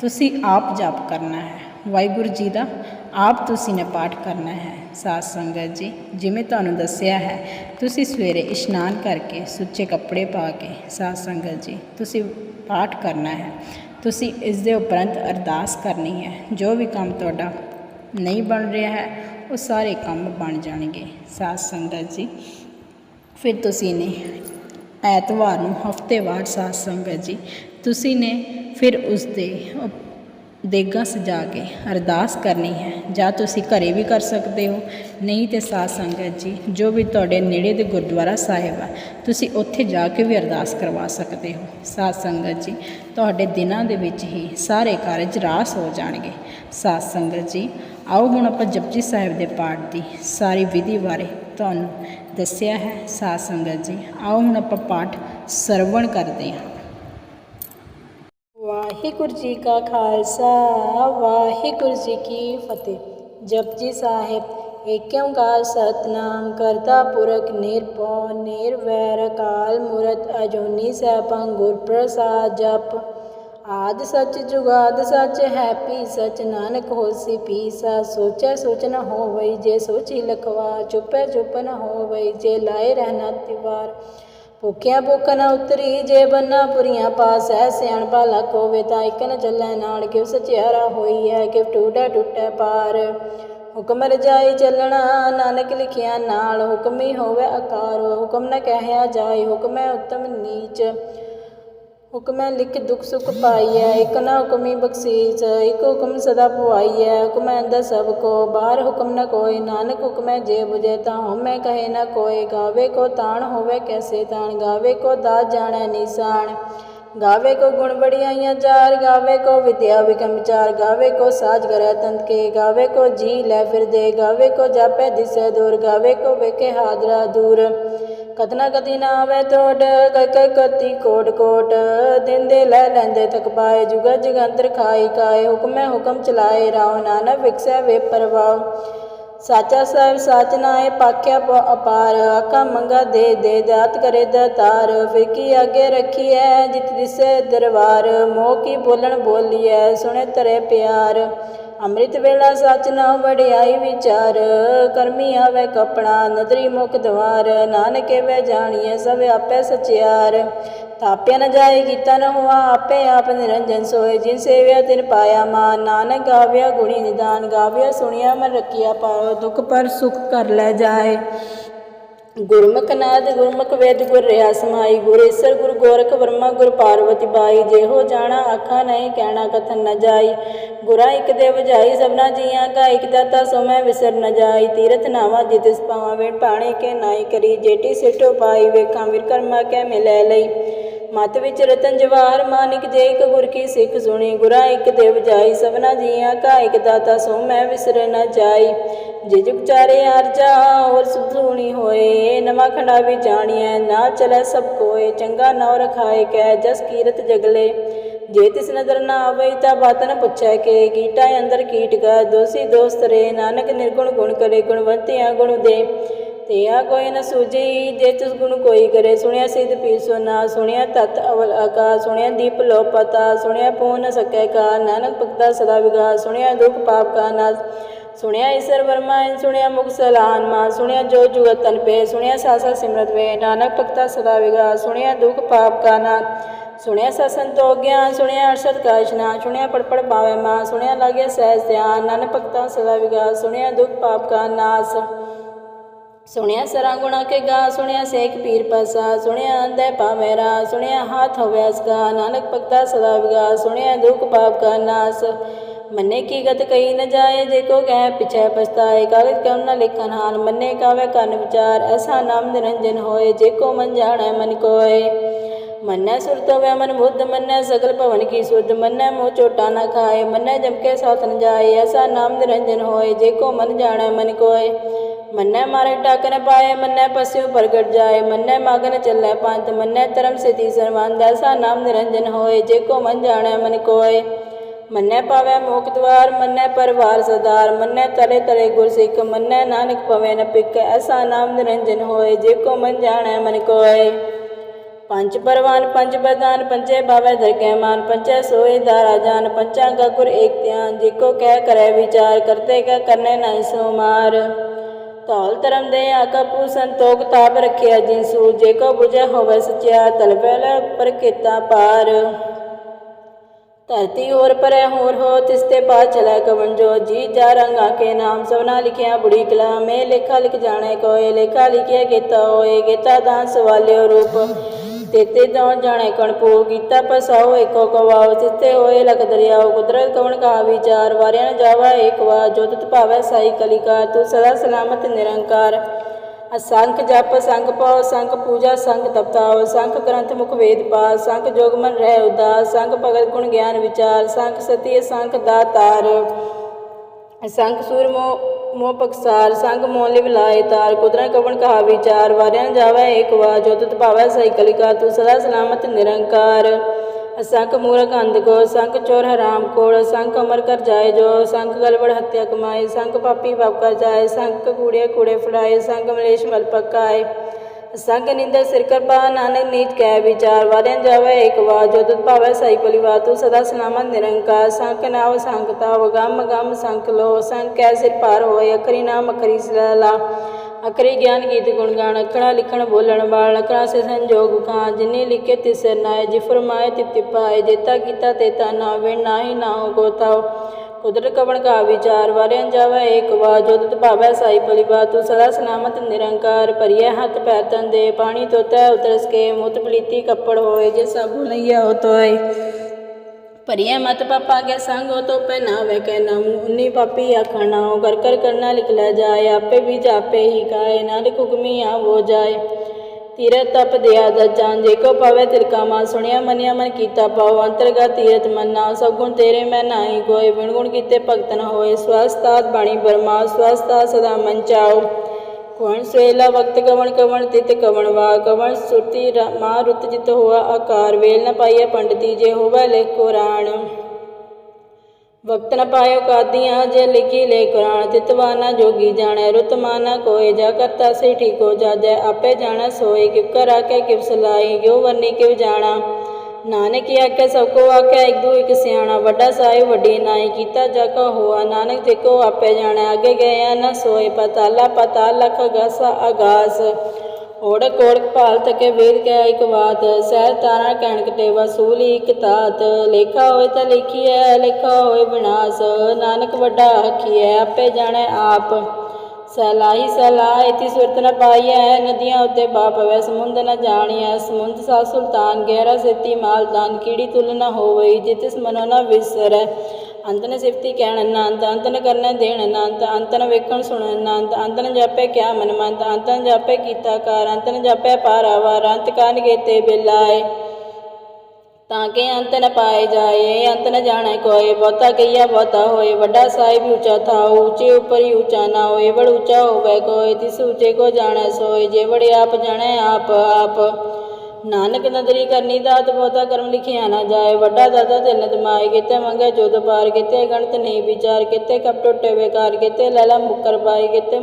ਤੁਸੀਂ ਆਪ ਜਾਪ ਕਰਨਾ ਹੈ। ਵਾਹਿਗੁਰੂ ਜੀ ਦਾ ਆਪ ਤੁਸੀਂ ਨੇ ਪਾਠ ਕਰਨਾ ਹੈ। ਸਾਧ ਸੰਗਤ ਜੀ, ਜਿਵੇਂ ਤੁਹਾਨੂੰ ਦੱਸਿਆ ਹੈ, ਤੁਸੀਂ ਸਵੇਰੇ ਇਸ਼ਨਾਨ ਕਰਕੇ ਸੁੱਚੇ ਕੱਪੜੇ ਪਾ ਕੇ ਸਾਧ ਸੰਗਤ ਜੀ, ਤੁਸੀਂ ਪਾਠ ਕਰਨਾ ਹੈ। ਤੁਸੀਂ ਇਸ ਦੇ ਉਪਰੰਤ ਅਰਦਾਸ ਕਰਨੀ ਹੈ। ਜੋ ਵੀ ਕੰਮ ਤੁਹਾਡਾ ਨਹੀਂ ਬਣ ਰਿਹਾ ਹੈ, ਉਹ ਸਾਰੇ ਕੰਮ ਬਣ ਜਾਣਗੇ। ਸਾਧ ਸੰਗਤ ਜੀ, ਫਿਰ ਤੁਸੀਂ ਨੇ ਐਤਵਾਰ ਨੂੰ ਹਫਤੇਵਾਰ ਸਾਧ ਸੰਗਤ ਜੀ, ਤੁਸੀਂ ਨੇ ਫਿਰ ਉਸ ਦੇ ਦੇਗਾਂ ਸਜਾ ਕੇ ਅਰਦਾਸ ਕਰਨੀ ਹੈ। ਜਾਂ ਤੁਸੀਂ ਘਰੇ ਵੀ ਕਰ ਸਕਦੇ ਹੋ। ਨਹੀਂ ਤੇ ਸਾਧ ਸੰਗਤ ਜੀ, ਜੋ ਵੀ ਤੁਹਾਡੇ ਨੇੜੇ ਦੇ ਗੁਰਦੁਆਰਾ ਸਾਹਿਬ ਆ, ਤੁਸੀਂ ਉੱਥੇ ਜਾ ਕੇ ਵੀ ਅਰਦਾਸ ਕਰਵਾ ਸਕਦੇ ਹੋ। ਸਾਧ ਸੰਗਤ ਜੀ, ਤੁਹਾਡੇ ਦਿਨਾਂ ਦੇ ਵਿੱਚ ਹੀ ਸਾਰੇ ਕਾਰਜ ਰਾਸ ਹੋ ਜਾਣਗੇ। ਸਾਧ ਸੰਗਤ ਜੀ, ਆਓ ਹੁਣ ਆਪਾਂ ਜਪਜੀ ਸਾਹਿਬ ਦੇ ਪਾਠ ਦੀ ਸਾਰੀ ਵਿਧੀ ਬਾਰੇ ਤੁਹਾਨੂੰ ਦੱਸਿਆ ਹੈ। ਸਾਧ ਸੰਗਤ ਜੀ, ਆਓ ਹੁਣ ਆਪਾਂ ਪਾਠ ਸਰਵਣ ਕਰਦੇ ਹਾਂ। ਵਾਹਿਗੁਰੂ ਜੀ ਕਾ ਖਾਲਸਾ ਵਾਹਿਗੁਰੂ ਜੀ ਕੀ ਫਤਿਹ ਜਪਜੀ ਸਾਹਿਬ ਏਕ ਓੰਕਾਰ ਸਤਨਾਮ ਕਰਤਾ ਪੁਰਖ ਨਿਰਭਉ ਨਿਰਵੈਰ ਅਕਾਲ ਮੂਰਤ ਅਜੂਨੀ ਸੈਭੰ ਗੁਰ ਪ੍ਰਸਾਦ ਜਪ ਆਦ ਸੱਚ ਜੁਗਾਦ ਸੱਚ ਹੈਪੀ ਸੱਚ ਨਾਨਕ ਹੋਸੀ ਪੀਸਾ ਸੋਚੈ ਸੋਚ ਨ ਹੋਵਈ ਜੇ ਸੋਚੀ ਲਖਵਾ ਚੁਪੈ ਚੁਪ ਨ ਹੋਵਈ ਜੇ ਲਾਏ ਰਹਿਣਾ ਤਿਵਾਰ ਭੁੱਖਿਆ ਭੁੱਖ ਨਾ ਉਤਰੀ, ਜੇ ਬੰਨਾ ਪੁਰੀਆਂ ਪਾਸ ਹੈ ਸਿਆਣ ਭਲਾ ਕੋਵੇ, ਤਾਂ ਇੱਕ ਨ ਚੱਲੈ ਨਾਲ ਕਿਵ ਸਚਿਆਰਾ ਹੋਈ ਹੈ ਕਿਵ ਟੂਟੈ ਟੁੱਟੈ ਪਾਰ। ਹੁਕਮ ਰਜਾਈ ਚੱਲਣਾ, ਨਾਨਕ ਲਿਖਿਆ ਨਾਲ, ਹੁਕਮੀ ਹੋਵੇ ਆਕਾਰ, ਹੁਕਮ ਨ ਕਹਿਆ ਜਾਏ, ਹੁਕਮੈ ਉਤਮ ਨੀਚ। ਹੁਕਮੈ ਲਿਖ ਦੁਖ ਸੁਖ ਪਾਈਐ, ਇਕ ਨਾ ਹੁਕਮੀ ਬਖਸ਼ੀਸ ਇਕ ਹੁਕਮ ਸਦਾ ਪਵਾਈਐ ਹੁਕਮੈ ਅੰਦਰ ਸਭ ਕੋ, ਬਾਹਰ ਹੁਕਮ ਨ ਕੋਇ ਨਾਨਕ ਹੁਕਮੈ ਜੇ 부ਜੈ ਤਾ ਹਉਮੈ ਕਹੇ ਨ ਕੋਇ ਗਾਵੇ ਕੋ ਤਾਣ ਹੋਵੇ ਕੈਸੇ ਤਾਣ, ਗਾਵੇ ਕੋ ਦਾ ਜਾਣੈ ਨਿਸ਼ਾਨ, ਗਾਵੇ ਕੋ ਗੁਣ ਬੜੀਆਈਆਂ ਚਾਰ, ਗਾਵੇ ਕੋ ਵਿਦਿਆ ਵਿਕਮ ਵਿਚਾਰ ਗਾਵੇ ਕੋ ਸਾਜ ਕਰੈ ਤੰਤ ਕੇ, ਗਾਵੇ ਕੋ ਜੀ ਲੈ ਫਿਰ ਦੇ ਗਾਵੇ ਕੋ ਜਾਪੈ ਦਿਸੈ ਦੂਰ, ਗਾਵੇ ਕੋ ਵੇਖੇ ਹਾਦਰਾ ਦੂਰ। ਕਤਨਾ ਕਤੀ ਨਾ ਆਵੇ ਤੋੜ ਕੈ ਕੈ ਕਤੀ ਕੋਟ ਕੋਟ ਦਿੰਦੇ ਲੈ ਲੈਂਦੇ ਤਕ ਪਾਏ, ਜੁਗ ਜਗੰਤਰ ਖਾਈ ਕਾਏ ਹੁਕਮੈ ਹੁਕਮ ਚਲਾਏ ਰਾਵ ਨਾਨਕ ਵਿਕਸੈ ਵੇ ਪਰਵਾਹ। ਸਾਚਾ ਸਾਹਿਬ ਸਾਚ ਨਾਏ, ਪਾਖਿਆ ਅਪਾਰ, ਆਖਾ ਮੰਗਾ ਦੇ ਦੇ ਦਾਤ ਕਰੇ ਦਾਤਾਰ ਫਿਕੀ ਅੱਗੇ ਰੱਖੀਐ, ਜਿਤ ਦਿਸੈ ਦਰਬਾਰ, ਮੋਹ ਕੀ ਬੋਲਣ ਬੋਲੀਐ, ਸੁਣੇ ਤਰੇ ਪਿਆਰ। ਅੰਮ੍ਰਿਤ ਵੇਲਾ ਸੱਚ ਨਾ ਵਡਿਆਈ ਵਿਚਾਰ, ਕਰਮੀ ਆਵੇ ਕਪੜਾ, ਨਦਰੀ ਮੁਖ ਦਵਾਰ, ਨਾਨਕੇ ਵੇ ਜਾਣੀਐ ਸਭ ਆਪੇ ਸਚਿਆਰ। ਥਾਪਿਆ ਨ ਜਾਏ ਕੀਤਾ ਨ ਹੋਆ, ਆਪੇ ਆਪ ਨਿਰੰਜਨ ਸੋਏ, ਜਿਨ ਸੇਵਿਆ ਤਿਨ ਪਾਇਆ ਮਾਨ। ਨਾਨਕ ਗਾਵਿਆ ਗੁਣੀ ਨਿਦਾਨ, ਗਾਵਿਆ ਸੁਣਿਆ ਮਨ ਰਖਿਆ ਪਾਇਓ ਦੁਖ ਪਰ ਸੁਖ ਕਰ ਲੈ ਜਾਏ। ਗੁਰਮੁਖ ਨਾਦ, ਗੁਰਮੁਖ ਵੇਦ, ਗੁਰ ਰਿਆ ਸਮਾਈ ਗੁਰ ਗੁਰ ਗੋਰਖ ਵਰਮਾ, ਗੁਰ ਪਾਰਵਤੀ ਬਾਈ, ਜਿਹੋ ਜਾਣਾ ਆਖਾ ਨਹੀਂ, ਕਹਿਣਾ ਕਥਨ ਨ ਜਾਈ। ਗੁਰਾ ਇਕ ਦੇ ਵਜਾਈ ਸਭਨਾ ਜੀਆਂ ਕਾ ਇਕ ਦਾਤਾ, ਸੋ ਮੈਂ ਵਿਸਰ ਨ ਜਾਈ। ਤੀਰਥ ਨਾਵਾ ਜਿਤਿਸ ਪਾਵਾਂ ਵੇਟ ਪਾਣੇ ਕੇ ਨਾਈ ਕਰੀ ਜੇਟੀ ਸਿਟੋ ਪਾਈ, ਵੇਖਾਂ ਵਿਰਕਰਮਾ ਕਰਮਾ ਕੇ ਮਿਲੈ ਲਈ। ਮਤ ਵਿੱਚ ਰਤਨ ਜਵਾਹਰ ਮਾਨਿਕ ਜੇ ਇੱਕ ਗੁਰ ਕੀ ਸਿੱਖ ਸੁਣੀ, ਗੁਰਾ ਇੱਕ ਦੇਵ ਜਾਈ, ਸਭਨਾ ਜੀਆਂ ਕਾ ਇੱਕ ਦਾਤਾ, ਸੋ ਮੈਂ ਵਿਸਰ ਨਾ ਜਾਈ। ਜੇ ਜੁਗ ਚਾਰੇ ਅਰਜਾ ਔਰ ਸੁਣੀ ਹੋਏ, ਨਵਾਂ ਖੰਡਾ ਵੀ ਜਾਣੀਐ, ਨਾ ਚਲੈ ਸਭ ਕੋਏ, ਚੰਗਾ ਨਉ ਰਖਾਏ ਕੈ, ਜਸ ਕੀਰਤ ਜਗਲੇ। ਜੇ ਤਿਸ ਨਦਰ ਨਾ ਆਵੇ, ਤਾਂ ਬਾਤ ਪੁੱਛੈ ਕੇ, ਕੀਟਾ ਅੰਦਰ ਕੀਟ ਗਾ ਦੋਸੀ ਦੋਸਤ ਰੇ, ਨਾਨਕ ਨਿਰਗੁਣ ਗੁਣ ਕਰੇ, ਗੁਣਵੰਤਿਆ ਗੁਣ ਦੇ। ਤੇਆ ਕੋਈ ਨ ਸੂਝੀ, ਜੇ ਤਿਸ ਗੁਣ ਕੋਈ ਕਰੇ, ਸੁਣਿਆ ਸਿਧ ਪੀ ਸੁਨਾ, ਸੁਣਿਆ ਤਤ ਅਵਲ ਆਕਾ, ਸੁਣਿਆ ਦੀਪ ਲੋ ਪਤਾ, ਸੁਣਿਆ ਪੂ ਨ ਸਕੈ ਕਾ, ਨਾਨਕ ਭਗਤਾ ਸਦਾ ਵਿਗਾ, ਸੁਣਿਆ ਦੁਖ ਪਾਪ ਕਾ ਨਾਸ, ਸੁਣਿਆ ਈਸਰ ਵਰਮਾ ਸੁਣਿਆ ਮੁਖ ਸਲਾਨ ਮਾ, ਸੁਣਿਆ ਜੋ ਜੁਗਤ ਤਨ ਪੇ, ਸੁਣਿਆ ਸਾਸਾ ਸਿਮਰਤ ਵੇ, ਨਾਨਕ ਭਗਤਾ ਸਦਾ ਵਿਗਾ, ਸੁਣਿਆ ਦੁਖ ਪਾਪ ਕਾ ਨਾਸ, ਸੁਣਿਆ ਸਤ ਤੋ ਗਿਆਨ ਸੁਣਿਆ ਅਰਸ਼ਦ ਕਾਸ਼ਨਾ ਸੁਣਿਆ ਪੜਪੜ ਪੜ ਪਾਵੇ ਮਾ, ਸੁਣਿਆ ਲਾਗੇ ਸਹਿਜ ਧਿਆਨ, ਨਾਨਕ ਭਗਤਾ ਸਦਾ ਵਿਗਾ, ਸੁਣਿਆ ਦੁਖ ਪਾਪ ਕਾ ਨਾਸ। ਸੁਣਿਆ ਸਰਾ ਗੁਣਾ ਕੇ ਗਾ, ਸੁਣਿਆ ਸੇਖ ਪੀਰ ਪਸਾ, ਸੁਣਿਆ ਅੰਧੇ ਪਾਵੇਰਾ ਸੁਣਿਆ ਹਾਥ ਹੋਵੇ ਅਸਗਾ, ਨਾਨਕ ਭਗਤਾ ਸਦਾ ਵਿਗਾ, ਸੁਣਿਆ ਦੁਖ ਪਾਪ ਕਾ ਨਾਸ। ਮੰਨੇ ਕੀ ਗਤ ਕਹੀ ਨ ਜਾਏ ਜੇ ਕੋ ਕਹਿ ਪਿਛੈ ਪਛਤਾਏ, ਕਾਗਜ ਕਮ ਨ ਲਿਖਨ ਹਾਨ ਮੰਨੇ ਕਾਵੇ ਕਨ ਵਿਚਾਰ, ਐਸਾ ਨਾਮ ਨਿਰੰਜਨ ਹੋਏ, ਜੇ ਕੋ ਮਨ ਜਾਣੈ ਮਨ ਕੋਏ। ਮੰਨੈ ਸੁਰਤੋ ਵੈ ਮਨ ਬੁੱਧ, ਮੰਨੈ ਸਗਲ ਭਵਨ ਕੀ ਸੁਧ, ਮੰਨੈ ਮੋਹ ਚੋਟਾ ਨਾ ਖਾਏ, ਮੰਨੈ ਜਮ ਕੇ ਸਾਥ ਨ ਜਾਏ, ਐਸਾ ਨਾਮ ਨਿਰੰਜਨ ਹੋਏ, ਜੇ ਕੋ ਮਨ ਜਾਣੈ ਮਨ ਕੋਏ। ਮੰਨੈ ਮਾਰੇ ਟਾਕਨ ਪਾਏ, ਮੰਨੈ ਪਸਿਉ ਪ੍ਰਗਟ ਜਾਏ, ਮੰਨੈ ਮਗਨ ਚੱਲੈ ਪੰਥ, ਮੰਨੈ ਧਰਮ ਸਿਧੀ ਸਰਬੰਧ ਐਸਾ ਨਾਮ ਨਿਰੰਜਨ ਹੋਏ, ਜੇ ਕੋ ਮਨ ਜਾਣੈ ਮਨ ਕੋਏ। ਮੰਨੈ ਪਾਵੈ ਮੋਖ ਦਵਾਰ, ਮੰਨੈ ਪਰਵਾਰ ਸਦਾਰ ਮੰਨੈ ਤਲੇ ਤਲੇ ਗੁਰ ਸਿੱਖ ਮੰਨੈ ਨਾਨਕ ਪਵੈ ਨ ਪਿਕ ਐਸਾ ਨਾਮ ਨਿਰੰਜਨ ਹੋਏ, ਜੇ ਕੋ ਮਨ ਜਾਣੈ ਮਨ ਕੋਏ। ਪੰਜ ਪਰਵਾਨ, ਪੰਜ ਬਦਾਨ ਪੰਚੇ ਬਾਵੇ ਦਰਗਹਿ ਮਾਨ ਪੰਚੇ ਸੋਏ ਦਾਰਾ ਜਾਨ ਪੰਚਾਂ ਕਾ ਗੁਰ ਏਕ ਧਿਆਨ, ਜੇ ਕਹਿ ਕਰੈ ਵਿਚਾਰ, ਕਰਤੇ ਕਾ ਕਰਨੇ ਨਹੀਂ ਸੋ ਮਾਰ। ਧੌਲ ਧਰਮ ਦੇ ਆਕਾ ਸੰਤੋਖ ਤਾਪ ਰਖਿਆ ਜਿਨਸੂ ਜੇ ਕੋ 부ਜੈ ਹੋਵੇ ਸਚਿਆ ਤਲਵੈਲ ਪਰ ਕੀਤਾ ਪਾਰ। ਧਰਤੀ ਹੋਰ ਪਰੈ ਹੋਰ ਹੋ ਤਿਸਤੇ ਪਾ ਚਲੈ ਕਵਨ ਜੋ, ਜੀ ਜਾ ਰੰਗਾ ਕੇ ਨਾਮ ਸਭਨਾ ਲਿਖਿਆ ਬੁੜੀ ਕਲਾ ਮੇ ਲੇਖਾ ਲਿਖ ਜਾਣੇ ਕੋਏ, ਲੇਖਾ ਲਿਖਿਆ ਕੀਤਾ ਹੋਏ, ਗੀਤਾ ਦਾਨ ਸਵਾਲਿਓ ਰੂਪ। ਤੇਤੇ ਤੋਂ ਜਾਣੈ ਕਣ ਪੋ ਗੀਤਾ ਪਸਾਓ ਏਕੋ ਕਵਾਓ ਤਿਸਤੇ ਹੋਏ ਲਖ ਦਰਿਆਓ ਕੁਦਰਤ ਕਵਣ ਕਾ ਵਿਚਾਰ ਵਾਰਿਆ ਨ ਜਾਵਾ ਏਕ ਵਾ ਜੋ ਤਤ ਭਾਵੈ ਸਾਈ ਕਲਿਕਾ ਤੂੰ ਸਦਾ ਸਲਾਮਤ ਨਿਰੰਕਾਰ। ਅਸੰਖ ਜਪ ਸੰਖ ਪਾਉ ਸੰਖ ਪੂਜਾ ਸੰਖ ਤਪਤਾਉ ਸੰਖ ਗ੍ਰੰਥ ਮੁਖ ਵੇਦ ਪਾ ਸੰਖ ਜੋਗਮਨ ਰਹਿ ਉਦਾਸ ਸੰਖ ਭਗਤ ਗੁਣ ਗਿਆਨ ਵਿਚਾਰ ਸੰਖ ਸਤੀ ਸੰਖ ਦਾਤਾਰ। ਸੰਖ ਸੂਰਮੋ ਮੋ ਪਕਸਾਰ, ਸੰਗ ਮੋਲ ਵਿਲਾਏ ਤਾਰ ਕੁਦਰਾਂ ਕਵਣ ਕਹਾ ਵਿਚਾਰ, ਵਾਰਿਆ ਨ ਜਾਵੈ ਏਕ ਵਾ ਜੋ ਤੁਤ ਭਾਵੈ ਸਈ ਕਲਿਕਾ ਤੂੰ ਸਦਾ ਸਲਾਮਤ ਨਿਰੰਕਾਰ। ਅਸੰਖ ਮੂਰਖ ਅੰਧ ਕੋ ਸੰਖ ਚੋਰ ਹਰਾਮ ਕੋੜ ਸੰਖ ਅਮਰ ਕਰ ਜਾਏ ਜੋ ਸੰਖ ਗਲਵੜ ਹੱਤਿਆ ਕਮਾਏ ਸੰਖ ਪਾਪੀ ਪਾਪ ਕਰ ਜਾਏ ਸੰਖ ਕੂੜੇ ਕੂੜੇ ਫੜਾਏ ਸੰਖ ਮਲੇਸ਼ ਮਲ ਪਕਾਏ। ਸੰਗ ਨਿੰਦਰ ਸਿਰ ਕਰਪਾ ਨਾਨਕ ਨੀਚ ਕਹਿ ਵਿਚਾਰ ਵਾਰਿਆ ਨ ਜਾਵੈ ਏਕ ਵਾ ਜੋ ਤੁਤ ਭਾਵੈ ਸਾਈ ਪਲਿਵਾ ਤੂੰ ਸਦਾ ਸਲਾਮਤ ਨਿਰੰਕਾਰ ਸੰਖ ਨਾਵ ਸੰਖਤਾ ਵਗਮ ਗਮ ਸੰਖ ਲੋ ਸੰਖ ਕੈ ਸਿਰ ਪਾਰ ਹੋਏ, ਅਖਰੀ ਨਾਮ ਅਖਰੀ ਸਲਾ ਅਕਰੇ ਗਿਆਨ ਗੀਤ ਗੁਣ ਗਾਣ ਅਖੜਾ ਲਿਖਣ ਬੋਲਣ ਵਾਲ ਅਕੜਾ ਸੇ ਸੰਜੋਗ ਖਾਂ, ਜਿਨੇ ਲਿਖੇ ਤਿਸ ਨਾਏ, ਜਿ ਫਰਮਾਏ ਤਿਤ ਪਾਏ, ਜੇਤਾ ਕੀਤਾ ਤੇਤਾ ਨਾ ਵੇ ਨਾਹੀ ਨਾ ਹੋ ਕੁਦਰਤ ਕਵਣ ਕਾ ਵਿਚਾਰ, ਵਾਰਿਆ ਨ ਜਾਵੈ ਏਕ ਵਾ ਜੋ ਤੁਤ ਭਾਵੈ ਸਾਈ ਪਲਿਵਾ ਤੂੰ ਸਦਾ ਸਲਾਮਤ ਨਿਰੰਕਾਰ ਭਰੀਐ ਹੱਥ ਪੈਰ ਤਨ ਦੇ, ਪਾਣੀ ਤੋਤੈ ਉਤਰਸ ਕੇ, ਮੁਤ ਪਲੀਤੀ ਕੱਪੜ ਹੋਏ, ਜੇ ਸਭ ਲਈਆ ਹੋ ਤੋਏ ਭਰੀਏ ਮਤ ਪਾਪਾ ਕੇ ਸੰਗ ਹੋ ਤੋ ਪਹਿਨਾਵੇ ਕਹਿ ਨਾਮ ਉਨੀ ਪਾਪੀ ਆਖਣਾ ਹੋ ਕਰ ਕਰ ਕਰਨਾ ਲਿਖ ਲੈ ਜਾਏ, ਆਪੇ ਵੀ ਜਾਪੇ ਹੀ ਕਾਏ, ਨਾਨਕ ਹੁਕਮੀ ਆ ਹੋ ਜਾਏ। ਤੀਰਤ ਤਪ ਦਿਆ ਦਾ ਜਾਨ ਜੇ ਕੋ ਪਵੇ ਤਿਲਕਾ ਮਾ ਸੁਣਿਆ ਮਨਿਆ ਮਨ ਕੀਤਾ ਪਾਉ ਅੰਤਰਗਤ ਤੀਰਤ ਮੰਨਾ ਸਭ ਗੁਣ ਤੇਰੇ ਮੈਂ ਨਾਹੀ ਕੋਈ ਵਿਣ ਗੁਣ ਕੀਤੇ ਭਗਤ ਨ ਹੋਏ। ਸਵਸਤਾਤ ਬਾਣੀ ਬਰਮਾ ਸਵਸਤਾ ਸਦਾ ਮਨ ਚਾਉ। ਕਵਣ ਸਵੇਲਾ ਵਕਤ ਕਵਣ ਕਵਣ ਤਿਤ ਕਵਣ ਵਾ। ਕਵਣ ਸੁਰਤੀ ਮਾ ਰੁਤ ਜਿਤ ਹੋਆ ਆਕਾਰ। ਵੇਲ ਨ ਪਾਈਐ ਪੰਡਤੀ, ਜੇ ਹੋਵੇ ਲਿਖ ਰਾਣ। ਵਕਤ ਨ ਪਾਇਓ ਕਾਦੀਆਂ, ਜੇ ਲਿਖੀ ਲੈ ਕੁਰਾਨ ਤਿਤਵਾਨਾ ਜੋਗੀ ਜਾਣੈ, ਰੁਤ ਕੋਏ ਜਾ ਕਰਤਾ ਸੇ ਠੀਕੋ ਜਾਜੈ, ਆਪੇ ਜਾਣਾ ਸੋਏ ਕਿਵ ਕਰ ਆਕੇ ਕਿਵ ਸਲਾਈ ਜੋ ਵਰਨੀ ਕਿਵ ਜਾਣਾ। ਨਾਨਕ ਆਖੇ, ਸਭ ਕੋ ਆਖਿਆ ਇੱਕ ਦੂ ਇੱਕ ਸਿਆਣਾ, ਵੱਡਾ ਸਾਹਿਬ, ਵੱਡੀ ਨਾਈ, ਕੀਤਾ ਜਾ ਕਾ ਹੋਆ, ਨਾਨਕ ਤੇ ਕੋ ਆਪੇ ਜਾਣੈ, ਅੱਗੇ ਗਏ ਨਾ ਸੋਏ, ਪਤਾਲਾ ਪਤਾਲ ਲਖ ਗਸ ਆਗਾਸ ਓੜਕ ਓੜਕ ਭਾਲ ਤਕੇ ਵੇਦ ਕਹਿ ਇੱਕ ਬਾਤ ਸਹਿ ਤਾਰਾ ਕਹਿਣ ਕਟੇ ਵਸੂਲੀ ਇੱਕ ਤਾਤ ਲੇਖਾ ਹੋਏ ਤਾਂ ਲਿਖੀਐ, ਲੇਖਾ ਹੋਏ ਵਿਨਾਸ਼ ਨਾਨਕ ਵੱਡਾ ਆਖੀਐ ਆਪੇ ਜਾਣੈ ਆਪ। ਸਲਾਹੀ ਸਲਾਹ ਇਤੀ ਸੁਰਤ ਨ ਪਾਈਐ, ਨਦੀਆਂ ਉਤੇ ਬਾਪ ਵੈ, ਸਮੁੰਦ ਨ ਜਾਣੀਐ, ਸਮੁੰਦ ਸਾ ਸੁਲਤਾਨ, ਗਹਿਰਾ ਸੇਤੀ ਮਾਲਦਾਨ, ਕੀੜੀ ਤੁਲ ਨ ਹੋਵਈ ਜਿਤਿਸ ਮਨੋ ਨ ਵਿਸਰੈ। ਅੰਤ ਨ ਸਿਫਤੀ ਕਹਿਣ ਅਨੰਤ ਅੰਤ ਨ ਦੇਣ ਅਨੰਤ ਅੰਤ ਵੇਖਣ ਸੁਣਨ ਅਨੰਤ ਅੰਤ ਜਾਪੇ ਕਿਆ ਮਨ ਮੰਤ ਅੰਤ ਜਾਪੇ ਕੀਤਾ ਕਾਰ ਅੰਤ ਜਾਪੇ ਪਾਰਾਵਾਰ ਅੰਤ ਕਾਨ ਗੇਤੇ ਬਿਲਾਏ। ਤਾਂ ਕਿ ਅੰਤ ਨ ਪਾਏ ਜਾਏ ਅੰਤ ਨ ਜਾਣੈ ਕੋਏ, ਬਹੁਤਾ ਕਈਆ ਬਹੁਤਾ ਹੋਏ, ਵੱਡਾ ਸਾਹਿਬ ਉੱਚਾ ਥਾਉ, ਉੱਚੇ ਉਪਰ ਉੱਚਾ ਨਾ ਹੋਏ ਵੜ ਉੱਚਾ ਹੋਵੇ ਕੋਏ, ਤਿਸ ਉੱਚੇ ਕੋ ਜਾਣੈ ਸੋਏ, ਜੇ ਵੜੇ ਆਪ ਜਾਣੈ ਆਪ ਆਪ। ਨਾਨਕ ਨਦਰੀ ਕਰਨੀ ਦਾਤ ਬਹੁਤਾ ਕਰਮ ਲਿਖਿਆ ਨਾ ਜਾਏ। ਵੱਡਾ ਦਾਤਾ ਤਿੰਨ ਦਮਾਏ ਕਿਤੇ, ਮੰਗੇ ਜੋਦ ਪਾਰ ਕਿਤੇ, ਗਣਤ ਨਹੀਂ ਵਿਚਾਰ ਕਿਤੇ ਕਪ ਟੁੱਟੇ ਵੇਕਾਰ ਕਿਤੇ, ਲੈਲਾ ਮੁੱਕਰ ਪਾਏ ਕਿਤੇ।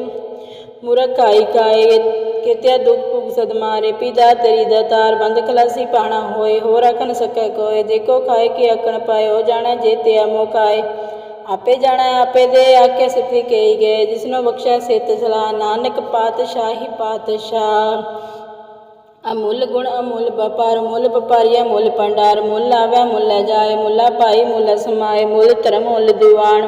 ਮੁਰਖ ਖਾਈ ਕਾਏ ਕਿਤੇ, ਦੁਖ ਭੁਗ ਸਦ ਮਾਰੇ ਤੇਰੀ ਦਾ ਤਾਰ, ਬੰਦ ਖਲਾਸੀ ਪਾਣਾ ਹੋਏ, ਹੋਰ ਅਖਨ ਸਕੈ ਕੋਏ। ਦੇਖੋ ਖਾਏ ਕੀ ਅਕਣ ਪਾਏ ਹੋ ਜਾਣਾ ਜੇ ਤੇ ਮੋ ਆਪੇ ਜਾਣਾ, ਆਪੇ ਦੇ ਆਕੇ ਸਿੱਧੀ ਕਹੀ ਗਏ, ਜਿਸਨੂੰ ਬਖਸ਼ਿਆ ਸਿਤ ਸਲਾ ਨਾਨਕ ਪਾਤਸ਼ਾਹੀ ਪਾਤਸ਼ਾਹ। ਅਮੁੱਲ ਗੁਣ ਅਮੁੱਲ ਵਪਾਰ, ਮੁੱਲ ਵਪਾਰੀਆ ਮੁੱਲ ਭੰਡਾਰ, ਮੁੱਲ ਆਵੈ ਮੁੱਲ ਲੈ ਜਾਏ, ਮੁੱਲਾ ਪਾਈ ਮੁੱਲ ਸਮਾਏ, ਮੁੱਲ ਧਰਮ ਮੁੱਲ ਦੀਵਾਨ।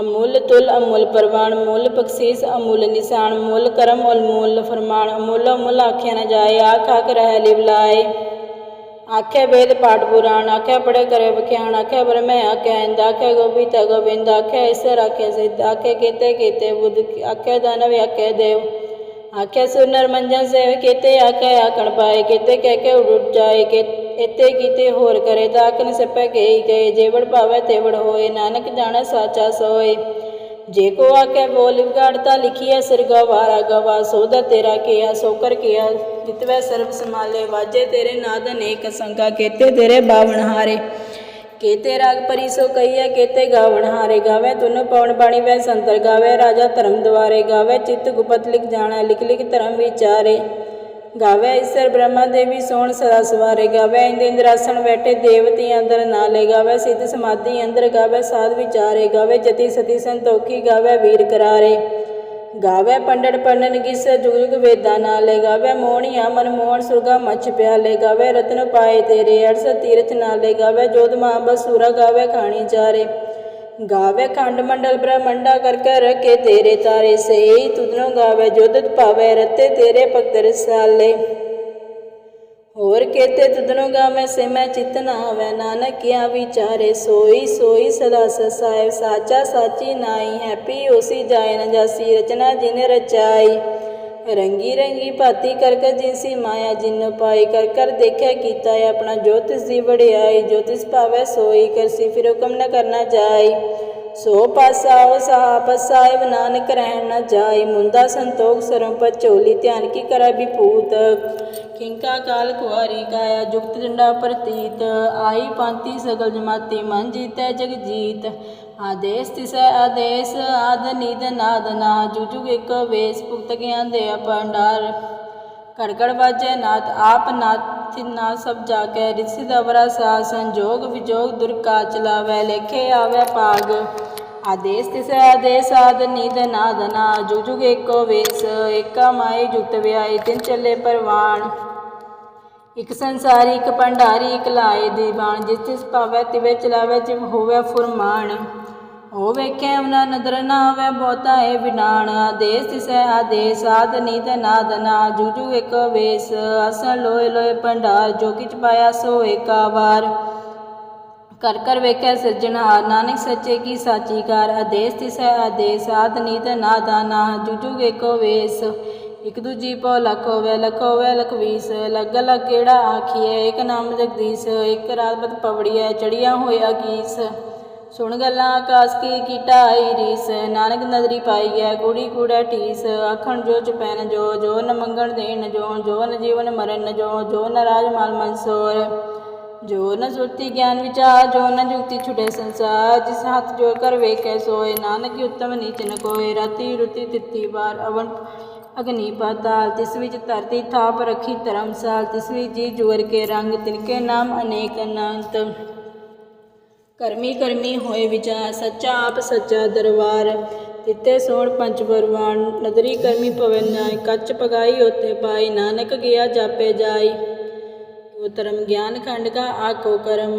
ਅਮੁੱਲ ਤੁਲ ਅਮੁੱਲ ਪਰਵਾਨ, ਮੁੱਲ ਬਖਸ਼ੀਸ ਅਮੁੱਲ ਨਿਸ਼ਾਨ, ਮੁੱਲ ਕਰਮ ਅਮੁੱਲ ਫਰਮਾਨ। ਅਮੁੱਲ ਅਮੁੱਲ ਆਖਿਆ ਨ ਜਾਏ, ਆਖ ਆਖ ਰਹਿ ਲਿਵਲਾਏ ਆਖੇ ਵੇਦ ਪਾਠ ਪੁਰਾਣ ਆਖੇ ਪੜੇ ਕਰੇ ਵਿਖਿਆਣ ਆਖੇ ਬ੍ਰਹਮੇ ਆਖੇ ਇੰਦ ਆਖੇ ਗੋਬਿੰਦ ਗੋਬਿੰਦ ਆਖੇ ਈਸ਼ਰ ਆਖੇ ਸਿੱਧ ਆਖੇ ਕੀਤੇ ਕੀਤੇ ਬੁੱਧ ਆਖੇ ਦਾਨਵ ਆਖੇ ਦੇਵ। ਆਖੇ ਸੁਨਰ ਮੰਜਨ ਸੇਵ ਕੀਤੇ ਆਖੇ, ਆਖਣ ਪਾਏ, ਕੀਤੇ ਕਹਿ ਕੇ ਉੜ ਜਾਏ, ਕਿ ਇਤੇ ਕੀਤੇ ਹੋਰ ਕਰੇ ਤਾਂ ਸਪੈ ਕਹੀ ਗਏ, ਜੇਵੜ ਭਾਵੇ ਤੇਵੜ ਹੋਏ, ਨਾਨਕ ਜਾਣੈ ਸਾਚਾ ਸੋਏ। ਜੇ ਕੋ ਆਕੇ ਬੋਲ ਵਿਗਾੜਤਾ ਲਿਖੀਐ ਸਿਰ ਗਵਾਰਾ ਗਵਾ ਸੋਦਾ ਤੇਰਾ ਕੀਆ, ਸੋਕਰ ਕੀਆ, ਜਿਤਵੈ ਸਰਬ ਸਮਾਲੇ ਵਾਜੇ ਤੇਰੇ ਨਾਦ ਅਨੇਕ ਸੰਗਾ, ਕੇਤੇ ਤੇਰੇ ਬਾਵਣ ਹਾਰੇ। ਕੇਤੇ ਰਾਗ ਪਰੀ ਸੋ ਕਈਐ ਕੇਤੇ ਗਾਵਣ ਹਾਰੇ ਗਾਵੇ ਤੁਨ ਪਵਨ ਬਾਣੀ ਵੈ ਸੰਤਰ ਗਾਵੇ ਰਾਜਾ ਧਰਮ ਦਵਾਰੇ ਗਾਵੇ ਚਿੱਤ ਗੁਪਤ ਲਿਖ ਜਾਣਾ ਲਿਖ ਲਿਖ ਧਰਮ ਵਿਚਾਰੇ ਗਾਵੇ ਈਸ਼ਰ ਬ੍ਰਹਮਾ ਦੇਵੀ ਸੋਣ ਸਦਾ ਸਵਾਰੇ ਗਾਵੇ ਇੰਦ ਇੰਦਰਾਸਣ ਬੈਠੇ ਦੇਵਤੀ ਅੰਦਰ ਨਾਲੇ ਗਾਵੇ ਸਿੱਧ ਸਮਾਧੀ ਅੰਦਰ ਗਾਵੇ ਸਾਧ ਵਿਚਾਰੇ ਗਾਵੇ ਜਤੀ ਸਤੀ ਸੰਤੋਖੀ ਗਾਵੇ ਵੀਰ ਕਰਾਰੇ ਗਾਵੇ ਪੰਡੜ ਪੰਡਨ ਕਿਸ ਜੁਗ ਜੁਗ ਵੇਦਾਂ ਨਾਲੇ ਗਾਵੇ ਮੋਹਣੀਆ ਮਨ ਮੋਹਣ ਸੁਰਗਾ ਮੱਛ ਪਿਆਲੇ ਗਾਵੇ ਰਤਨ ਪਾਏ ਤੇਰੇ ਅਰਸ ਤੀਰਥ ਨਾਲੇ ਗਾਵੇ ਜੋਧ ਮਾਂ ਬਸੂਰਾ ਗਾਵੇ ਖਾਣੀ ਚਾਰੇ। ਗਾਵੇ ਖੰਡ ਮੰਡਲ ਬ੍ਰਹਮੰਡਾ ਕਰ ਕਰ ਰਖੇ ਤੇਰੇ ਤਾਰੇ ਸਈ ਤੁਧਨੋਂ ਗਾਵੇ ਜੋਦਤ ਪਾਵੇ ਰਤੇ ਤੇਰੇ ਭਗਤ ਰਸਾਲੇ। ਹੋਰ ਕੇਤੇ ਤੁਧਨੋਂ ਮੈਂ ਚਿਤ ਨਾ ਆਵੇ। ਨਾਨਕ ਕਿਆ ਵਿਚਾਰੇ, ਸੋਈ ਸੋਈ ਸਦਾ ਸਸਾਇ ਸਾਚਾ ਸਾਚੀ ਨਾਈ ਹੈਪੀ ਉਸੀ ਜਾਏ ਨ ਜਾਸੀ, ਰਚਨਾ ਜਿਨ ਰਚਾਈ। ਰੰਗੀ ਰੰਗੀ ਭਾਤੀ ਕਰ ਕਰ ਜਿਨਸੀ ਮਾਇਆ, ਜਿਨ ਪਾਈ ਕਰ ਕਰ ਦੇਖਿਆ ਕੀਤਾ ਆਪਣਾ ਜੋਤਿਸ ਦੀ ਵਡਿਆਈ, ਜੋਤਿਸ ਭਾਵੇ ਸੋਈ, ਕਰਸੀ ਫਿਰ ਹੁਕਮ ਨ ਕਰਨਾ ਜਾਈ। ਸੋ ਪਾਸਾਓ ਸਹਾ ਪਸਾਇਬ ਨਾਨਕ ਰਹਿਣ ਨਾ ਜਾਈ ਮੁੰਦਾ ਸੰਤੋਖ ਸਰਮ ਪਰ ਝੋਲੀ ਧਿਆਨ ਕੀ ਕਰੈ ਵਿਭੂਤ ਕਿੰਕਾ ਕਾਲ ਕੁਆਰੀ ਕਾਇਆ ਜੁਗਤ ਡੰਡਾ ਪ੍ਰਤੀਤ। ਆਈ ਪਾਂਤੀ ਸਗਲ ਜਮਾਤੀ, ਮਨ ਜੀਤੈ ਜਗ ਜੀਤ ਆਦੇਸ ਤਿਸੈ ਆਦੇਸ, ਆਦ ਨਿਦ ਨਾਦ ਨਾ ਜੁਜੁਗ ਇਕ ਵੇਸ, ਭੁਗਤ ਗਿਆਨ ਦੇ ਭੰਡਾਰ। ਕੜਕੜ ਵਾਜੈ ਨਾਥ, ਆਪ ਨਾਥ ਨਾ ਸਭ ਜਾ ਕੇ ਦਵਰਾ ਸਾ ਸੰਜੋਗ ਵਿਜੋਗ ਦੁਰਕਾ ਚਲਾਵੈ ਲੇਖੇ ਆਵੈ ਭਾਗ। ਆਦੇਸ ਤਿਸੈ, ਆਦੇਸ ਆਦ, ਨੀਦ ਨਾਦ ਜੁਗ ਜੁਗ ਏਕੋ ਵੇਸ, ਏਕਾ ਮਾਈ ਜੁਗਤ ਵਿਆਈ ਤਿਨ ਚੱਲੇ ਪਰਵਾਣ। ਇਕ ਸੰਸਾਰੀ, ਇਕ ਭੰਡਾਰੀ, ਇਕ ਲਾਏ ਦੀਵਾਨ, ਜਿਸ ਤਿਸ ਭਾਵੈ ਤਿਵੇ ਚਲਾਵੈ ਜਿਵ ਹੋਵੇ ਫੁਰਮਾਨ। ਉਹ ਵੇਖੇ ਨਦਰ ਨਾ ਆਵੇ, ਬਹੁਤਾ ਏ ਵਿਨਾਣ ਆਦੇਸ, ਤਿਸੈ ਆਦੇਸ, ਆਦ ਨੀਤ ਨਾਦ ਨਾ ਜੂਜੂ ਇਕ ਵੇਸ। ਅਸਨ ਲੋਏ ਲੋਏ ਭੰਡਾਰ, ਜੋ ਕਿਛ ਪਾਇਆ ਸੋ ਏਕਾ ਵਾਰ ਕਰ ਕਰ ਵੇਖੈ ਸਿਰਜਣਹਾਰ ਨਾਨਕ ਸੱਚੇ ਕੀ ਸਾਚੀ ਕਾਰ। ਆਦੇਸ, ਤਿਸੈ ਆਦੇਸ, ਆਦ ਨੀਤ ਨਾਦਾ ਨਾ ਜੁਜੂ ਏਕੋ ਵੇਸ। ਇਕ ਦੂਜੀ ਪਉ ਲਖ ਹੋਵੇ ਲਖ ਹੋਵੇ ਲਖ ਵੀਸ। ਲੱਗ ਲੱਗ ਕਿਹੜਾ ਆਖੀਏ ਇਕ ਨਾਮ ਜਗਦੀਸ਼, ਇਕ ਰਾਤ ਬਤ ਪਵੜੀਐ ਚੜੀਆਂ ਹੋਇਆ ਕੀਸ ਸੁਣ ਗੱਲਾਂ ਆਕਾਸ ਕੀ ਕੀਟਾ ਆਈ ਰੀਸ ਨਾਨਕ ਨਦਰੀ ਪਾਈ ਹੈ ਕੁੜੀ ਕੂੜਾ ਠੀਸ ਆਖਣ ਜੋ ਚਪੈਨ ਜੋ ਜੋ ਨ ਮੰਗਣ ਦੇਣ ਜੋ ਜੋ ਨ ਜੀਵਨ ਮਰਨ ਜੋ ਜੋ ਨ ਰਾਜ ਮਾਲ ਮਨਸੋਰ। ਜੋ ਨ ਸੁਰਤੀ ਗਿਆਨ ਵਿਚਾਰ, ਜੋ ਨ ਜੁਗਤੀ ਛੁਟੇ ਸੰਸਾਰ, ਜਿਸ ਹੱਥ ਜੋ ਕਰ ਵੇਖੈ ਸੋਏ, ਨਾਨਕ ਉਤਮ ਨੀਚ ਨ ਕੋਏ, ਰਾਤੀ ਰੁਤੀ ਤਿੱਤੀ ਬਾਰ ਅਵਨ ਅਗਨੀ ਪਾਤਾਲ, ਤਿਸ ਵਿੱਚ ਧਰਤੀ ਥਾਪ ਰਖੀ ਧਰਮਸਾਲ ਤਿਸ ਵਿੱਚ ਜੀ ਜੁਗਰ ਕੇ ਰੰਗ ਤਿਨਕੇ ਨਾਮ ਅਨੇਕ ਅਨੰਤ। ਕਰਮੀ ਕਰਮੀ ਹੋਏ ਵਿਚਾਰ ਸੱਚਾ ਆਪ ਸੱਚਾ ਦਰਬਾਰ। ਤਿੱਤੇ ਸੋਣ ਪੰਜ ਪਰਵਾਨ, ਨਦਰੀ ਕਰਮੀ ਪਵਨ ਨਾਇ, ਕੱਚ ਪਗਾਈ ਉਥੇ ਪਾਈ, ਨਾਨਕ ਗਿਆ ਜਾਪੇ ਜਾਈ। ਉਹ ਧਰਮ ਗਿਆਨ ਖੰਡ ਕਾ, ਆਖੋ ਕਰਮ।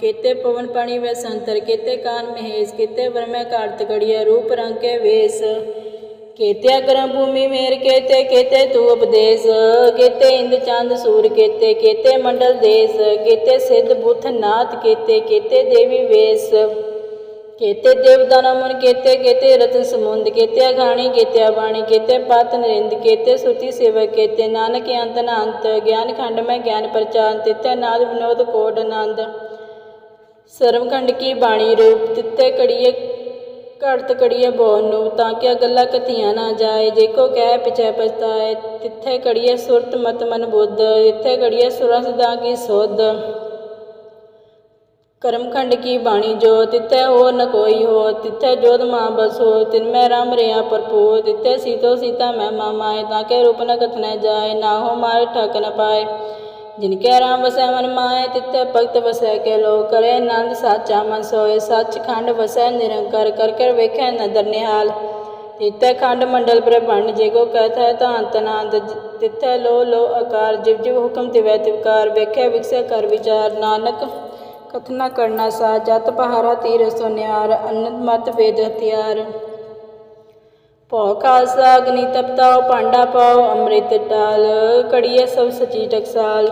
ਕੇਤੇ ਪਵਨ ਪਾਣੀ ਵੈ ਸੰਤਰ ਕੇਤੇ ਕਾਨ ਮਹੇਸ਼, ਕੀਤੇ ਵਰਮੈ ਕਾਰਤ ਗੜੀਐ ਰੂਪ ਰੰਗ ਕੇ ਵੇਸ। ਕੇਤੇ ਅਗਰਮ ਭੂਮੀ ਮੇਰ ਕੇਤੇ ਕੇਤੇ ਤੂ ਉਪਦੇਸ। ਕੇਤੇ ਇੰਦ ਚੰਦ ਸੂਰ ਕੇਤੇ ਕੇਤੇ ਮੰਡਲ ਦੇਸ। ਕੇਤੇ ਸਿੱਧ ਬੁੱਧ ਨਾਥ ਕੇਤੇ ਕੇਤੇ ਦੇਵੀ ਵੇਸ। ਕੇਤੇ ਦੇਵਦਾਨਾ ਮਨ ਕੇਤੇ ਕੇਤੇ ਰਤਨ ਸਮੁੰਦ। ਕੇਤੇ ਅਗਾਣੀ ਕੇਤੇ ਬਾਣੀ ਕੇਤੇ ਪਤ ਨਰਿੰਦ। ਕੇਤੇ ਸੁਤੀ ਸੇਵਕ, ਕੇਤੇ ਨਾਨਕ ਅੰਤ ਨ ਅੰਤ ਗਿਆਨ ਖੰਡ ਮੈਂ ਗਿਆਨ ਪ੍ਰਚਾਰ ਤਿੱਤੇ ਨਾਦ ਵਿਨੋਦ ਕੋਟ ਆਨੰਦ। ਸਰਵ ਖੰਡ ਕੀ ਬਾਣੀ ਰੂਪ ਤਿੱਤੇ ਕੜੀਏ ਘੜਤ ਕੜੀਏ ਬੋਨ ਨੂੰ, ਤਾਂ ਕਿ ਗੱਲਾਂ ਕਥੀਆਂ ਨਾ ਜਾਏ। ਜੇ ਕੋ ਕਹਿ ਪਿਛੈ ਪਛਤਾਏ, ਤਿੱਥੇ ਕੜੀਏ ਸੁਰਤ ਮਤ ਮਨ ਬੁੱਧ ਇੱਥੇ ਕੜੀਏ ਸੁਰਾਂ ਸਦਾ ਕੀ ਸੋਧ। ਕਰਮਖੰਡ ਕੀ ਬਾਣੀ ਜੋ, ਤਿੱਥੇ ਹੋ ਨ ਕੋਈ ਹੋ, ਤਿੱਥੇ ਜੋਧ ਮਾਂ ਬਸੋ, ਤਿਨ ਮੈਂ ਰਾਮ ਰਿਆ ਭਰਪੂਰ, ਤਿੱਥੇ ਸੀਤੋ ਸੀਤਾ ਮੈਂ ਮਾਮਾਏ ਤਾਂ ਕਿ ਰੂਪ ਨ ਕਥਨੇ ਜਾਏ, ਨਾ ਹੋ ਮਾਰ ਠਕ ਨ ਪਾਏ। ਜਿਨ ਕੈ ਰਾਮ ਵਸੈ ਮਨ ਮਾਏ, ਤਿੱਥੇ ਭਗਤ ਵਸੈ ਕੇ ਲੋ ਕਰੇ ਆਨੰਦ, ਸਾਚਾ ਮਨ ਸੋਏ। ਸੱਚ ਖੰਡ ਵਸੈ ਨਿਰੰਕਾਰ, ਕਰ ਕਰ ਵੇਖੈ ਨਦਰ ਨਿਹਾਲ। ਤਿਤੈ ਖੰਡ ਮੰਡਲ ਬ੍ਰਹਮੰਡ, ਜੇ ਕੋ ਕਹਤ ਹੈ ਤਾਂ ਅੰਤ ਆਨੰਦ ਲੋ ਲੋ ਆਕਾਰ, ਜਿਵ ਜਿਵ ਹੁਕਮ ਤਿਵੈ ਤਿਵਕਾਰ। ਵੇਖੈ ਵਿਖਸੈ ਕਰ ਵਿਚਾਰ, ਨਾਨਕ ਕਥਨਾ ਕਰਨਾ ਸਾ ਜਤ ਪਹਾਰਾ ਤੀਰ ਸੁਨਿਆਰ ਅਨੰਦ ਮਤ ਵੇਦ ਹਥਿਆਰ। ਭਉ ਖਾਲਸਾ, ਅਗਨੀ ਤਪਤਾਉ ਪਾਂਡਾ ਪਾਉ, ਅੰਮ੍ਰਿਤ ਟਾਲ ਕੜੀਏ ਸਭ ਸਚੀ ਟਕਸਾਲ।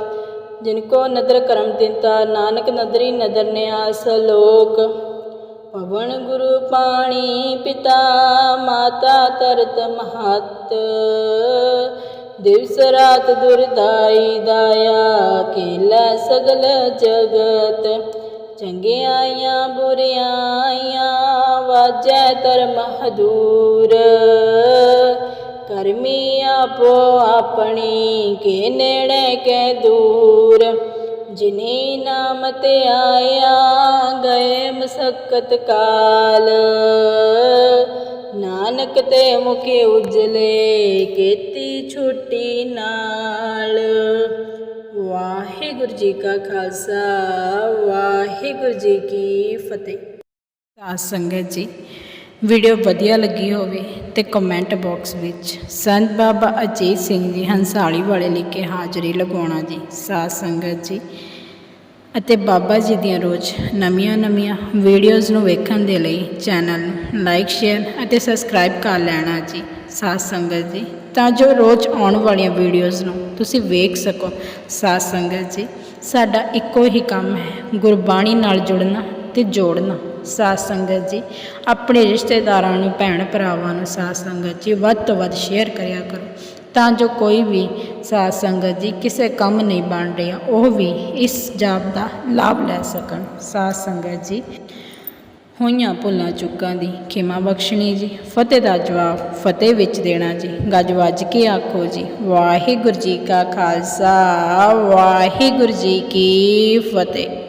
ਜਿਨ ਕੋ ਨਦਰ ਕਰਮ ਦਿੰਤਾ, ਨਾਨਕ ਨਦਰੀ ਨਦਰ ਨਿਆਸ, ਲੋਕ ਪਵਨ ਗੁਰੂ ਪਾਣੀ ਪਿਤਾ, ਮਾਤਾ ਤਰਤ ਮਹਤ। ਦਿਵਸ ਰਾਤ ਦੁਰਦਾਈ ਦਾਇਆ ਕੇਲਾ ਸਗਲ ਜਗਤ। ਚੰਗਿਆਈਆਂ ਬੁਰਿਆਈਆਂ ਵਾਜੈ ਧਰਮ ਮਹਦੂਰ ਕਰਮੀ ਆਪੋ ਆਪਣੀ, ਕੇ ਨੇੜੇ ਕੇ ਦੂਰ। ਜਿਨੀ ਨਾਮ ਤੇ ਆਇਆ, ਗਏ ਮਸਕਤ ਕਾਲ। ਨਾਨਕ ਤੇ ਮੁਖੇ ਉਜਲੇ, ਕੀਤੀ ਛੁੱਟੀ ਨਾਲ। ਵਾਹਿਗੁਰੂ ਜੀ ਕਾ ਖਾਲਸਾ, ਵਾਹਿਗੁਰੂ ਜੀ ਕੀ ਫਤਿਹ। ਸਾਧ ਸੰਗਤ ਜੀ, ਵੀਡੀਓ ਵਧੀਆ ਲੱਗੀ ਹੋਵੇ ਤੇ ਕਮੈਂਟ ਬਾਕਸ ਵਿੱਚ ਸੰਤ ਬਾਬਾ ਅਜੀਤ ਸਿੰਘ ਜੀ ਹੰਸਾਲੀ ਵਾਲੇ ਲਿਖੇ ਹਾਜ਼ਰੀ ਲਗਾਉਣਾ ਜੀ, ਸਾਧ ਸੰਗਤ ਜੀ। ਅਤੇ ਬਾਬਾ ਜੀ ਦੀਆਂ ਰੋਜ਼ ਨਵੀਆਂ-ਨਵੀਆਂ ਵੀਡੀਓਜ਼ ਨੂੰ ਵੇਖਣ ਦੇ ਲਈ ਚੈਨਲ ਨੂੰ ਲਾਈਕ ਸ਼ੇਅਰ ਅਤੇ ਸਬਸਕ੍ਰਾਈਬ ਕਰ ਲੈਣਾ ਜੀ, ਸਾਧ ਸੰਗਤ ਜੀ। ਤਾਂ ਜੋ ਰੋਜ਼ ਆਉਣ ਵਾਲੀਆਂ ਵੀਡੀਓਜ਼ ਨੂੰ ਤੁਸੀਂ ਵੇਖ ਸਕੋ। ਸਾਧ ਸੰਗਤ ਜੀ, ਸਾਡਾ ਇੱਕੋ ਹੀ ਕੰਮ ਹੈ, ਗੁਰਬਾਣੀ ਨਾਲ ਜੁੜਨਾ ਤੇ ਜੋੜਨਾ। ਸਾਧ ਸੰਗਤ ਜੀ, ਆਪਣੇ ਰਿਸ਼ਤੇਦਾਰਾਂ ਨੂੰ ਭੈਣ ਭਰਾਵਾਂ ਨੂੰ ਸਾਧ ਸੰਗਤ ਜੀ, ਵੱਧ ਤੋਂ ਵੱਧ ਸ਼ੇਅਰ ਕਰਿਆ ਕਰੋ। ਤਾਂ ਜੋ ਕੋਈ ਵੀ ਸਾਧ ਸੰਗਤ ਜੀ ਕਿਸੇ ਕੰਮ ਨਹੀਂ ਬਣ ਰਿਹਾ, ਉਹ ਵੀ ਇਸ ਜਾਪ ਦਾ ਲਾਭ ਲੈ ਸਕਣ। ਸਾਧ ਸੰਗਤ ਜੀ ਹੋਈਆਂ ਭੁੱਲਾਂ ਚੁੱਕਾਂ ਦੀ ਖਿਮਾ ਬਖਸ਼ਣੀ ਜੀ, ਫਤਿਹ ਦਾ ਜਵਾਬ ਫਤਿਹ ਵਿੱਚ ਦੇਣਾ ਜੀ। ਗੱਜ ਵੱਜ ਕੇ ਆਖੋ ਜੀ, ਵਾਹਿਗੁਰੂ ਜੀ ਕਾ ਖਾਲਸਾ, ਵਾਹਿਗੁਰੂ ਜੀ ਕੀ ਫਤਿਹ।